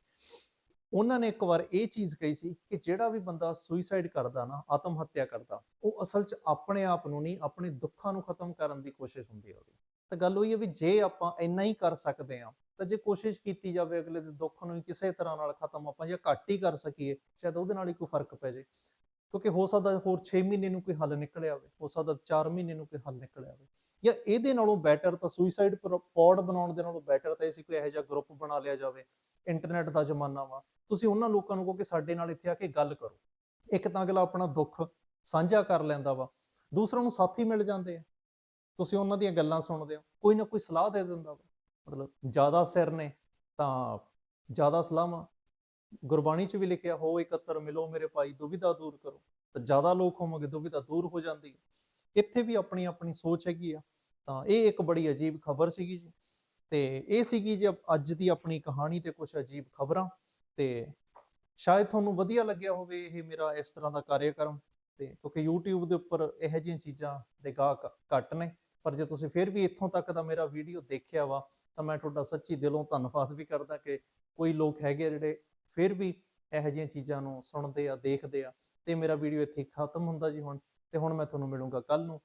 ਉਹਨਾਂ ਨੇ ਇੱਕ ਵਾਰ ਇਹ ਚੀਜ਼ ਕਹੀ ਸੀ ਕਿ ਜਿਹੜਾ ਵੀ ਬੰਦਾ ਸੁਈਸਾਈਡ ਕਰਦਾ ਨਾ, ਆਤਮ ਹੱਤਿਆ ਕਰਦਾ, ਉਹ ਅਸਲ 'ਚ ਆਪਣੇ ਆਪ ਨੂੰ ਨਹੀਂ, ਆਪਣੇ ਦੁੱਖਾਂ ਨੂੰ ਖਤਮ ਕਰਨ ਦੀ ਕੋਸ਼ਿਸ਼ ਹੁੰਦੀ ਹੈ ਉਹਦੀ। ਤਾਂ ਗੱਲ ਉਹ ਹੈ ਵੀ ਜੇ ਆਪਾਂ ਇੰਨਾ ਹੀ ਕਰ ਸਕਦੇ ਆ ਤਾਂ ਜੇ ਕੋਸ਼ਿਸ਼ ਕੀਤੀ ਜਾਵੇ ਅਗਲੇ ਦੇ ਦੁੱਖ ਨੂੰ ਕਿਸੇ ਤਰ੍ਹਾਂ ਨਾਲ ਖਤਮ ਆਪਾਂ ਜਾਂ ਘੱਟ ਹੀ ਕਰ ਸਕੀਏ, ਸ਼ਾਇਦ ਉਹਦੇ ਨਾਲ ਹੀ ਕੋਈ ਫ਼ਰਕ ਪੈ ਜੇ। ਕਿਉਂਕਿ ਹੋ ਸਕਦਾ ਹੋਰ 6 ਮਹੀਨੇ ਨੂੰ ਕੋਈ ਹੱਲ ਨਿਕਲ ਆਵੇ, ਹੋ ਸਕਦਾ 4 ਮਹੀਨੇ ਨੂੰ ਕੋਈ ਹੱਲ ਨਿਕਲ ਆਵੇ। ਜਾਂ ਇਹਦੇ ਨਾਲੋਂ ਬੈਟਰ ਤਾਂ ਸੁਈਸਾਈਡ ਪੌਡ ਬਣਾਉਣ ਦੇ ਨਾਲੋਂ ਬੈਟਰ ਤਾਂ ਇਹ ਕੋਈ ਇਹੋ ਜਿਹਾ ਗਰੁੱਪ ਬਣਾ ਲਿਆ ਜਾਵੇ ਇੰਟਰਨੈਟ ਦਾ ਜ਼ਮਾਨਾ ਵਾ। ਤੁਸੀਂ ਉਹਨਾਂ ਲੋਕਾਂ ਨੂੰ ਕਹੋ ਕਿ ਸਾਡੇ ਨਾਲ ਇੱਥੇ ਆ ਕੇ ਗੱਲ ਕਰੋ। ਇੱਕ ਤਾਂ ਅਗਲਾ ਆਪਣਾ ਦੁੱਖ ਸਾਂਝਾ ਕਰ ਲੈਂਦਾ ਵਾ। ਦੂਸਰਾ ਨੂੰ ਸਾਥੀ ਮਿਲ ਜਾਂਦੇ ਆ। ਤੁਸੀਂ ਉਹਨਾਂ ਦੀਆਂ ਗੱਲਾਂ ਸੁਣਦੇ ਹੋ। ਕੋਈ ਨਾ ਕੋਈ ਸਲਾਹ ਦੇ ਦਿੰਦਾ ਵਾ। ਮਤਲਬ ਜ਼ਿਆਦਾ ਸਿਰ ਨੇ ਤਾਂ ਜ਼ਿਆਦਾ ਸਲਾਹਾਂ ਗੁਰਬਾਣੀ 'ਚ ਵੀ ਲਿਖਿਆ, ਹੋ ਇਕੱਤਰ ਮਿਲੋ ਮੇਰੇ ਭਾਈ, ਦੁਵਿਧਾ ਦੂਰ ਕਰੋ। ਤਾਂ ਜ਼ਿਆਦਾ ਲੋਕ ਹੋਵੋਗੇ, ਦੁਵਿਧਾ ਦੂਰ ਹੋ ਜਾਂਦੀ ਹੈ। ਇੱਥੇ ਵੀ ਆਪਣੀ ਆਪਣੀ ਸੋਚ ਹੈਗੀ ਆ। ਤਾਂ ਇਹ ਇੱਕ ਬੜੀ ਅਜੀਬ ਖਬਰ ਸੀਗੀ ਜੀ। ਤੇ ਇਹ ਸੀਗੀ ਜੀ, ਅੱਜ ਦੀ ਆਪਣੀ ਕਹਾਣੀ ਤੇ ਕੁਝ ਅਜੀਬ ਖਬਰਾਂ। ਤੇ ਸ਼ਾਇਦ ਤੁਹਾਨੂੰ ਵਧੀਆ ਲੱਗਿਆ ਹੋਵੇ ਇਹ ਮੇਰਾ ਇਸ ਤਰ੍ਹਾਂ ਦਾ ਕਾਰਜਕ੍ਰਮ ਤੇ ਕਿਉਂਕਿ YouTube ਦੇ ਉੱਪਰ ਇਹੋ ਜਿਹੀਆਂ ਚੀਜ਼ਾਂ ਦੇ ਗਾਹਕ ਘੱਟ ਨੇ। ਪਰ ਜੇ ਤੁਸੀਂ ਫਿਰ ਵੀ ਇੱਥੋਂ ਤੱਕ ਦਾ ਮੇਰਾ ਵੀਡੀਓ ਦੇਖਿਆ ਵਾ, ਤਾਂ ਮੈਂ ਤੁਹਾਡਾ ਸੱਚੀ ਦਿਲੋਂ ਧੰਨਵਾਦ ਵੀ ਕਰਦਾ ਕਿ ਕੋਈ ਲੋਕ ਹੈਗੇ ਆ ਜਿਹੜੇ ਫਿਰ ਵੀ ਇਹੋ ਜਿਹੀਆਂ ਚੀਜ਼ਾਂ ਨੂੰ ਸੁਣਦੇ ਆ, ਦੇਖਦੇ ਆ। ਤੇ ਮੇਰਾ ਵੀਡੀਓ ਇੱਥੇ ਖਤਮ ਹੁੰਦਾ ਜੀ ਹੁਣ। ਤੇ ਹੁਣ ਮੈਂ ਤੁਹਾਨੂੰ ਮਿਲੂੰਗਾ ਕੱਲ ਨੂੰ।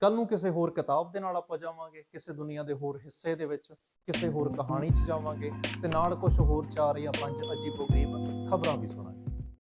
ਕੱਲ ਨੂੰ ਕਿਸੇ ਹੋਰ ਕਿਤਾਬ ਦੇ ਨਾਲ ਆਪਾਂ ਜਾਵਾਂਗੇ, ਕਿਸੇ ਦੁਨੀਆ ਦੇ ਹੋਰ ਹਿੱਸੇ ਦੇ ਵਿੱਚ, ਕਿਸੇ ਹੋਰ ਕਹਾਣੀ 'ਚ ਜਾਵਾਂਗੇ ਤੇ ਨਾਲ ਕੁਝ ਹੋਰ ਚਾਰ ਜਾਂ ਪੰਜ ਅਜੀਬੋ-ਗਰੀਬ ਖਬਰਾਂ ਵੀ ਸੁਣਾਂਗੇ।